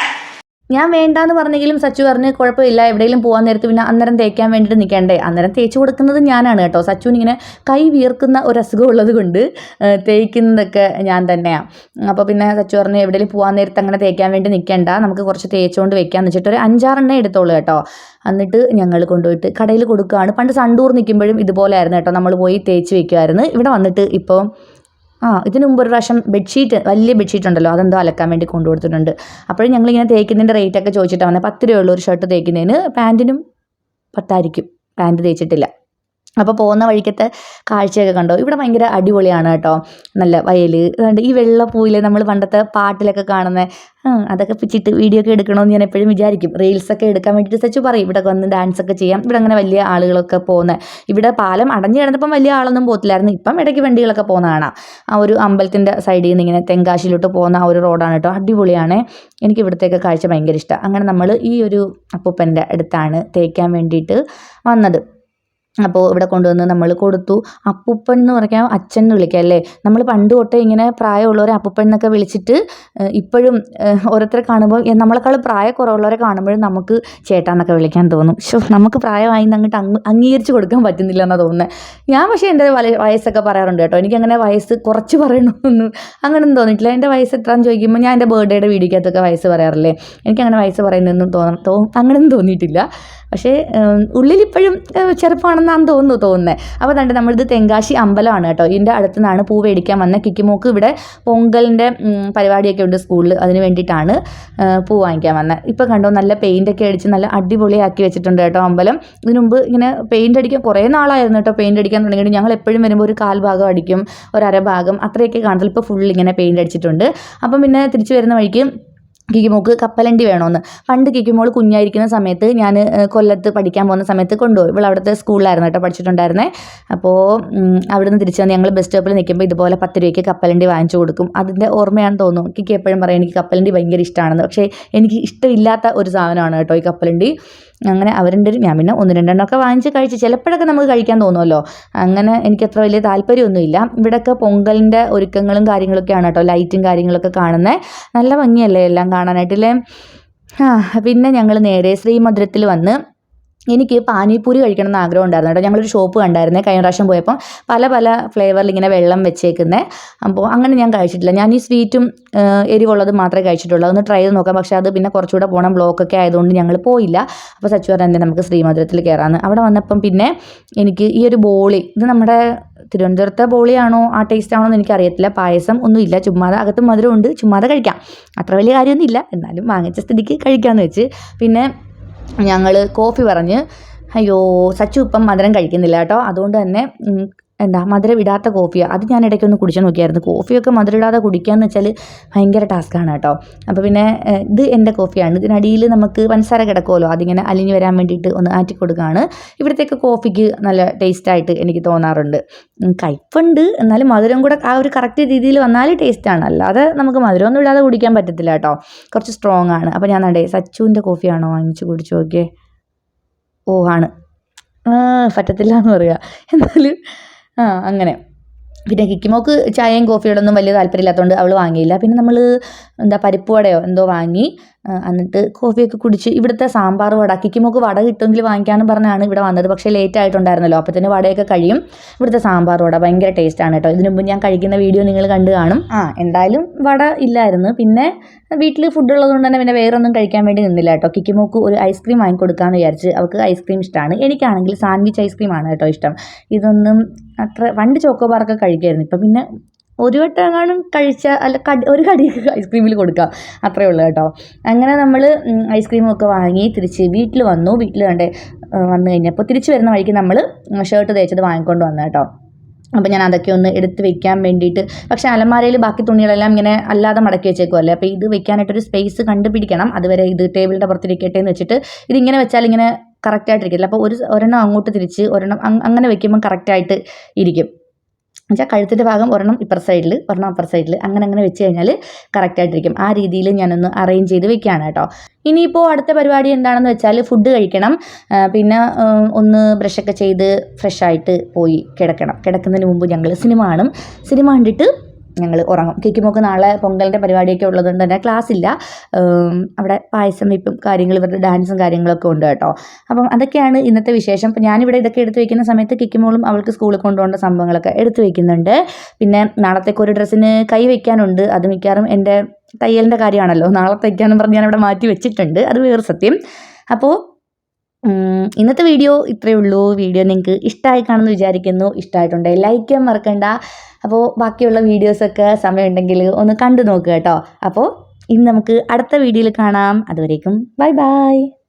ഞാൻ വേണ്ടാന്ന് പറഞ്ഞെങ്കിലും സച്ചു പറഞ്ഞ് കുഴപ്പമില്ല എവിടെയെങ്കിലും പോകാൻ നേരത്ത് പിന്നെ അന്നേരം തേക്കാൻ വേണ്ടിയിട്ട് നിൽക്കണ്ടേ? അന്നേരം തേച്ച് കൊടുക്കുന്നത് ഞാനാണ് കേട്ടോ. സച്ചുവിന് ഇങ്ങനെ കൈ വീർക്കുന്ന ഒരു അസുഖം ഉള്ളത് കൊണ്ട് തേക്കുന്നതൊക്കെ ഞാൻ തന്നെയാണ് അപ്പോൾ പിന്നെ സച്ചു പറഞ്ഞ് എവിടെയെങ്കിലും പോകാൻ നേരത്ത് അങ്ങനെ തേക്കാൻ വേണ്ടി നിൽക്കണ്ട നമുക്ക് കുറച്ച് തേച്ചുകൊണ്ട് വെക്കാമെന്ന് വെച്ചിട്ട് ഒരു അഞ്ചാറെണ്ണേ എടുത്തോളൂ കേട്ടോ. എന്നിട്ട് ഞങ്ങൾ കൊണ്ടുപോയിട്ട് കടയിൽ കൊടുക്കുകയാണ് പണ്ട് സണ്ടൂർ നിൽക്കുമ്പോഴും ഇതുപോലെ ആയിരുന്നു കേട്ടോ. നമ്മൾ പോയി തേച്ച് വെക്കുമായിരുന്നു ഇവിടെ വന്നിട്ട് ഇപ്പോൾ ആ ഇതിന് മുമ്പ് ഒരു പ്രാവശ്യം ബെഡ്ഷീറ്റ് വലിയ ബെഡ്ഷീറ്റ് ഉണ്ടല്ലോ അതെന്തോ അലക്കാൻ വേണ്ടി കൊണ്ടു കൊടുത്തിട്ടുണ്ട് അപ്പോഴും ഞങ്ങളിങ്ങനെ തേക്കുന്നതിന്റെ റേറ്റ് ഒക്കെ ചോദിച്ചിട്ടാണ് പത്ത് രൂപയുള്ള ഒരു ഷർട്ട് തേക്കുന്നതിന്. പാന്റിനും പത്തായിരിക്കും. പാന്റ് തേച്ചിട്ടില്ല. അപ്പോൾ പോകുന്ന വഴിക്കത്തെ കാഴ്ചയൊക്കെ കണ്ടോ? ഇവിടെ ഭയങ്കര അടിപൊളിയാണ് കേട്ടോ. നല്ല വയൽ അതുകൊണ്ട് ഈ വെള്ള പൂവിൽ നമ്മൾ പണ്ടത്തെ പാട്ടിലൊക്കെ കാണുന്ന അതൊക്കെ പിച്ചിട്ട് വീഡിയോ ഒക്കെ എടുക്കണമെന്ന് ഞാൻ എപ്പോഴും വിചാരിക്കും. റീൽസൊക്കെ എടുക്കാൻ വേണ്ടിയിട്ട് സച്ചു പറയും. ഇവിടെ വന്ന് ഡാൻസ് ഒക്കെ ചെയ്യാം. ഇവിടെ അങ്ങനെ വലിയ ആളുകളൊക്കെ പോകുന്നത് ഇവിടെ പാലം അടഞ്ഞു കിടന്നപ്പം വലിയ ആളൊന്നും പോകത്തില്ലായിരുന്നു ഇപ്പം ഇടയ്ക്ക് വണ്ടികളൊക്കെ പോകുന്ന കാണാം. ആ ഒരു അമ്പലത്തിന്റെ സൈഡിൽ നിന്ന് ഇങ്ങനെ തെങ്കാശിയിലോട്ട് പോകുന്ന ആ ഒരു റോഡാണ് കേട്ടോ. അടിപൊളിയാണ്. എനിക്ക് ഇവിടുത്തേക്ക് കാഴ്ച ഭയങ്കര ഇഷ്ടമാണ് അങ്ങനെ നമ്മൾ ഈ ഒരു അപ്പൂപ്പന്റെ അടുത്താണ് തേക്കാൻ വേണ്ടിയിട്ട് വന്നത്. അപ്പോൾ ഇവിടെ കൊണ്ടുവന്ന് നമ്മൾ കൊടുത്തു. അപ്പൂപ്പൻ എന്ന് പറഞ്ഞാൽ അച്ഛൻ എന്ന് വിളിക്കാം അല്ലേ? നമ്മൾ പണ്ട് തൊട്ടേ ഇങ്ങനെ പ്രായമുള്ളവരെ അപ്പൂപ്പൻ എന്നൊക്കെ വിളിച്ചിട്ട് ഇപ്പോഴും ഓരോരുത്തരെ കാണുമ്പോൾ നമ്മളെക്കാൾ പ്രായക്കുറവുള്ളവരെ കാണുമ്പോഴും നമുക്ക് ചേട്ടാന്നൊക്കെ വിളിക്കാൻ തോന്നും. ഷോ നമുക്ക് പ്രായമായി അങ്ങോട്ട് അങ്ങ് അംഗീകരിച്ച് കൊടുക്കാൻ പറ്റുന്നില്ല എന്നാണ് തോന്നുന്നത് ഞാൻ പക്ഷേ എന്റെ വയസ്സൊക്കെ പറയാറുണ്ട് കേട്ടോ. എനിക്കങ്ങനെ വയസ്സ് കുറച്ച് പറയണമെന്ന് അങ്ങനെയൊന്നും തോന്നിയിട്ടില്ല. എന്റെ വയസ്സ് എത്രയാണെന്ന് ചോദിക്കുമ്പോൾ ഞാൻ എന്റെ ബർത്ത്ഡേയുടെ വീഡിയോക്കകത്തൊക്കെ വയസ്സ് പറയാറില്ലേ? എനിക്കങ്ങനെ വയസ്സ് പറയുന്നതെന്നും തോന്ന തോ അങ്ങനെയൊന്നും തോന്നിയിട്ടില്ല. പക്ഷേ ഉള്ളിലിപ്പോഴും ചെറുപ്പമാണെന്നാണ് തോന്നുന്നു തോന്നുന്നത് അപ്പോൾ കണ്ട് നമ്മളിത് തെങ്കാശി അമ്പലമാണ് കേട്ടോ. ഇതിന്റെ അടുത്ത് നിന്നാണ് പൂ മേടിക്കാൻ വന്ന കിക്കിമോക്ക് ഇവിടെ പൊങ്കലിന്റെ പരിപാടിയൊക്കെ ഉണ്ട് സ്കൂളിൽ. അതിന് വേണ്ടിയിട്ടാണ് പൂ വാങ്ങിക്കാൻ വന്നത് ഇപ്പോൾ കണ്ടോ നല്ല പെയിന്റൊക്കെ അടിച്ച് നല്ല അടിപൊളിയാക്കി വെച്ചിട്ടുണ്ട് കേട്ടോ അമ്പലം. ഇതിനു മുമ്പ് ഇങ്ങനെ പെയിന്റ് അടിക്കാൻ കുറേ നാളായിരുന്നു കേട്ടോ പെയിന്റ് അടിക്കാൻ തുടങ്ങിയിട്ട്. ഞങ്ങൾ എപ്പോഴും വരുമ്പോൾ ഒരു കാൽ ഭാഗം അടിക്കും ഒരു അര ഭാഗം അത്രയൊക്കെ കാണത്തില്ല. ഇപ്പോൾ ഫുൾ ഇങ്ങനെ പെയിന്റ് അടിച്ചിട്ടുണ്ട്. അപ്പം പിന്നെ തിരിച്ചു വരുന്ന വഴിക്ക് കിക്കിമോക്ക് കപ്പലണ്ടി വേണമെന്ന് പണ്ട് കിക്കിമോൾ കുഞ്ഞായിരിക്കുന്ന സമയത്ത് ഞാൻ കൊല്ലത്ത് പഠിക്കാൻ പോകുന്ന സമയത്ത് കൊണ്ടുപോയി. ഇവൾ അവിടുത്തെ സ്കൂളിലായിരുന്നു കേട്ടോ പഠിച്ചിട്ടുണ്ടായിരുന്നേ. അപ്പോൾ അവിടുന്ന് തിരിച്ചു വന്ന് ഞങ്ങൾ ബസ് സ്റ്റോപ്പിൽ നിൽക്കുമ്പോൾ ഇതുപോലെ പത്ത് രൂപയ്ക്ക് കപ്പലണ്ടി വാങ്ങിച്ചു കൊടുക്കും. അതിന്റെ ഓർമ്മയാണ് തോന്നുന്നു. കിക്കി എപ്പോഴും പറയും എനിക്ക് കപ്പലണ്ടി ഭയങ്കര ഇഷ്ടമാണെന്ന് പക്ഷേ എനിക്ക് ഇഷ്ടമില്ലാത്ത ഒരു സാധനമാണ് കേട്ടോ ഈ കപ്പലണ്ടി. അങ്ങനെ ഒരു- ഞാൻ പിന്നെ ഒന്ന് രണ്ടെണ്ണമൊക്കെ വാങ്ങിച്ച് കഴിച്ച് ചിലപ്പോഴൊക്കെ നമുക്ക് കഴിക്കാൻ തോന്നുമല്ലോ. അങ്ങനെ എനിക്ക് അത്ര വലിയ താല്പര്യമൊന്നുമില്ല. ഇവിടെയൊക്കെ പൊങ്കലിന്റെ ഒരുക്കങ്ങളും കാര്യങ്ങളൊക്കെയാണ് കേട്ടോ ലൈറ്റും കാര്യങ്ങളൊക്കെ കാണുന്നത് നല്ല ഭംഗിയല്ലേ എല്ലാം കാണാനായിട്ടില്ലേ പിന്നെ ഞങ്ങൾ നേരെ ശ്രീമധുരത്തിൽ വന്ന് എനിക്ക് പാനിപ്പൂരി കഴിക്കണം എന്ന് ആഗ്രഹം ഉണ്ടായിരുന്നു കേട്ടോ. ഞങ്ങളൊരു ഷോപ്പ് കണ്ടായിരുന്നേ. കഴിഞ്ഞ പ്രാവശ്യം പോയപ്പോൾ പല പല ഫ്ലേവറിൽ ഇങ്ങനെ വെള്ളം വെച്ചേക്കുന്നത് അപ്പോൾ അങ്ങനെ ഞാൻ കഴിച്ചിട്ടില്ല. ഞാൻ ഈ സ്വീറ്റും എരിവുള്ളത് മാത്രമേ കഴിച്ചിട്ടുള്ളൂ. അതൊന്ന് ട്രൈ ചെയ്ത് നോക്കാം. പക്ഷേ അത് പിന്നെ കുറച്ചുകൂടെ പോകണം ബ്ലോക്കൊക്കെ ആയതുകൊണ്ട് ഞങ്ങൾ പോയില്ല. അപ്പോൾ സച്ചു പറഞ്ഞാൽ നമുക്ക് ശ്രീമധുരത്തിൽ കയറാമെന്ന് അവിടെ വന്നപ്പം പിന്നെ എനിക്ക് ഈ ഒരു ബോളി ഇത് നമ്മുടെ തിരുവനന്തപുരത്തെ ബോളിയാണോ ആ ടേസ്റ്റ് ആണോ എന്ന് എനിക്കറിയത്തില്ല പായസം ഒന്നുമില്ല ചുമ്മാതെ അകത്ത് മധുരമുണ്ട്. ചുമ്മാതെ കഴിക്കാം. അത്ര വലിയ കാര്യമൊന്നുമില്ല എന്നാലും വാങ്ങിച്ച സ്ഥിതിക്ക് കഴിക്കാമെന്ന് വെച്ച്. പിന്നെ ഞങ്ങൾ കോഫി പറഞ്ഞ് അയ്യോ സച്ചു ഇപ്പം മധുരം കഴിക്കുന്നില്ല കേട്ടോ. അതുകൊണ്ട് തന്നെ എന്താ മധുരം ഇടാത്ത കോഫിയോ. അത് ഞാൻ ഇടയ്ക്കൊന്ന് കുടിച്ചു നോക്കിയായിരുന്നു. കോഫിയൊക്കെ മധുരം ഇടാതെ കുടിക്കുകയെന്ന് വെച്ചാൽ ഭയങ്കര ടാസ്ക്കാണ് കേട്ടോ. അപ്പോൾ പിന്നെ ഇത് എന്റെ കോഫിയാണ്. ഇതിനടിയിൽ നമുക്ക് പഞ്ചസാര കിടക്കുമല്ലോ അതിങ്ങനെ അലിഞ്ഞ് വരാൻ വേണ്ടിയിട്ട് ഒന്ന് ആറ്റി കൊടുക്കുകയാണ് ഇവിടത്തേക്ക് കോഫിക്ക് നല്ല ടേസ്റ്റായിട്ട് എനിക്ക് തോന്നാറുണ്ട്. കയ്പുണ്ട് എന്നാലും മധുരം കൂടെ ആ ഒരു കറക്റ്റ് രീതിയിൽ വന്നാൽ ടേസ്റ്റാണ് അല്ലാതെ നമുക്ക് മധുരമൊന്നും ഇടാതെ കുടിക്കാൻ പറ്റത്തില്ല കേട്ടോ. കുറച്ച് സ്ട്രോങ് ആണ്. അപ്പോൾ ഞാൻ അണ്ടേ സച്ചുവിന്റെ കോഫിയാണോ വാങ്ങിച്ച് കുടിച്ചു നോക്കിയേ. ഓ ആണ്. പറ്റത്തില്ല എന്ന് പറയുക എന്നാലും ആ അങ്ങനെ. പിന്നെ കിക്കിമോക്ക് ചായയും കോഫിയോടൊന്നും വലിയ താല്പര്യമില്ലാത്തതുകൊണ്ട് അവൾ വാങ്ങിയില്ല. പിന്നെ നമ്മൾ എന്താ പരിപ്പ് വടയോ എന്തോ വാങ്ങി. എന്നിട്ട് കോഫിയൊക്കെ കുടിച്ച് ഇവിടുത്തെ സാമ്പാർ വട കിക്കിമോക്ക് വട കിട്ടുമെങ്കിൽ വാങ്ങിക്കാമെന്ന് പറഞ്ഞാണ് ഇവിടെ വന്നത്. പക്ഷേ ലേറ്റ് ആയിട്ടുണ്ടായിരുന്നല്ലോ. അപ്പോൾ തന്നെ വടയൊക്കെ കഴിയും. ഇവിടുത്തെ സാമ്പാർ വട ഭയങ്കര ടേസ്റ്റാണ് കേട്ടോ. ഇതിനു മുമ്പ് ഞാൻ കഴിക്കുന്ന വീഡിയോ നിങ്ങൾ കണ്ടു കാണും. ആ എന്തായാലും വട ഇല്ലായിരുന്നു. പിന്നെ വീട്ടിൽ ഫുഡ് ഉള്ളതുകൊണ്ട് തന്നെ പിന്നെ വേറൊന്നും കഴിക്കാൻ വേണ്ടി നിന്നില്ല കേട്ടോ. കിക്കിമോക്ക് ഒരു ഐസ്ക്രീം വാങ്ങിക്കൊടുക്കാമെന്ന് വിചാരിച്ച് അവൾക്ക് ഐസ്ക്രീം ഇഷ്ടമാണ് എനിക്കാണെങ്കിൽ സാൻഡ്വിച്ച് ഐസ്ക്രീം ആണ് കേട്ടോ ഇഷ്ടം. ഇതൊന്നും അത്ര പണ്ട് ചോക്കോബാറൊക്കെ കഴിക്കുമായിരുന്നു. ഇപ്പം പിന്നെ ഒരു വട്ടം കഴിച്ച അല്ല കടി ഒരു കടി ഐസ്ക്രീമിൽ കൊടുക്കാം. അത്രയേ ഉള്ളൂ കേട്ടോ. അങ്ങനെ നമ്മൾ ഐസ്ക്രീമൊക്കെ വാങ്ങി തിരിച്ച് വീട്ടിൽ വന്നു. വീട്ടിൽ കണ്ടേ വന്നു കഴിഞ്ഞപ്പോൾ തിരിച്ചു വരുന്ന വഴിക്ക് നമ്മൾ ഷർട്ട് തേച്ചത് വാങ്ങിക്കൊണ്ട് വന്നു കേട്ടോ. അപ്പോൾ ഞാൻ അതൊക്കെ ഒന്ന് എടുത്ത് വെക്കാൻ വേണ്ടിയിട്ട് പക്ഷേ അലമാരയിൽ ബാക്കി തുണികളെല്ലാം ഇങ്ങനെ അല്ലാതെ മടക്കി വെച്ചേക്കുമല്ലേ അപ്പോൾ ഇത് വെക്കാനായിട്ടൊരു സ്പേസ് കണ്ടുപിടിക്കണം. അതുവരെ ഇത് ടേബിളിന്റെ പുറത്തിരിക്കട്ടെ എന്ന് വെച്ചിട്ട് ഇതിങ്ങനെ വെച്ചാൽ ഇങ്ങനെ കറക്റ്റായിട്ടിരിക്കില്ല അപ്പോൾ ഒരു ഒരെണ്ണം അങ്ങോട്ട് തിരിച്ച് ഒരെണ്ണം അങ്ങനെ വെക്കുമ്പോൾ കറക്റ്റായിട്ട് ഇരിക്കും. എന്നുവെച്ചാൽ കഴുത്തിന്റെ ഭാഗം ഒരെണ്ണം ഇപ്പർ സൈഡിൽ ഒരെണ്ണം അപ്പർ സൈഡിൽ അങ്ങനെ അങ്ങനെ വെച്ച് കഴിഞ്ഞാൽ കറക്റ്റായിട്ടിരിക്കും ആ രീതിയിൽ ഞാനൊന്ന് അറേഞ്ച് ചെയ്ത് വെക്കുകയാണ് കേട്ടോ. ഇനിയിപ്പോൾ അടുത്ത പരിപാടി എന്താണെന്ന് വെച്ചാൽ ഫുഡ് കഴിക്കണം. പിന്നെ ഒന്ന് ബ്രഷൊക്കെ ചെയ്ത് ഫ്രഷായിട്ട് പോയി കിടക്കണം. കിടക്കുന്നതിന് മുമ്പ് ഞങ്ങൾ സിനിമ കാണും. സിനിമ കണ്ടിട്ട് ഞങ്ങൾ ഉറങ്ങും. കിക്കുമൊക്കെ നാളെ പൊങ്കലിന്റെ പരിപാടിയൊക്കെ ഉള്ളതുകൊണ്ട് തന്നെ ക്ലാസ് ഇല്ല. അവിടെ പായസം വെപ്പും കാര്യങ്ങൾ ഇവരുടെ ഡാൻസും കാര്യങ്ങളൊക്കെ ഉണ്ട് കേട്ടോ. അപ്പം അതൊക്കെയാണ് ഇന്നത്തെ വിശേഷം. അപ്പം ഞാനിവിടെ ഇതൊക്കെ എടുത്ത് വെക്കുന്ന സമയത്ത് കിക്കുമോളും അവൾക്ക് സ്കൂളിൽ കൊണ്ടുപോകേണ്ട സംഭവങ്ങളൊക്കെ എടുത്ത് വെക്കുന്നുണ്ട്. പിന്നെ നാളത്തേക്ക് ഒരു ഡ്രസ്സിന് കൈ വയ്ക്കാനുണ്ട് അത് മിക്കവാറും എന്റെ തയ്യലിന്റെ കാര്യമാണല്ലോ. നാളെ തയ്ക്കാനും പറഞ്ഞ് ഞാൻ അവിടെ മാറ്റി വെച്ചിട്ടുണ്ട്. അത് വേറെ സത്യം. അപ്പോൾ ഇന്നത്തെ വീഡിയോ ഇത്രയേ ഉള്ളൂ. വീഡിയോ നിങ്ങൾക്ക് ഇഷ്ടമായി കാണുമെന്ന് വിചാരിക്കുന്നു. ഇഷ്ടമായിട്ടുണ്ടെങ്കിൽ ലൈക്ക് ചെയ്യാൻ മറക്കണ്ട. അപ്പോൾ ബാക്കിയുള്ള വീഡിയോസൊക്കെ സമയമുണ്ടെങ്കിൽ ഒന്ന് കണ്ടു നോക്കുക കേട്ടോ. അപ്പോൾ ഇന്ന് നമുക്ക് അടുത്ത വീഡിയോയിൽ കാണാം. അതുവരേക്കും ബൈ ബൈ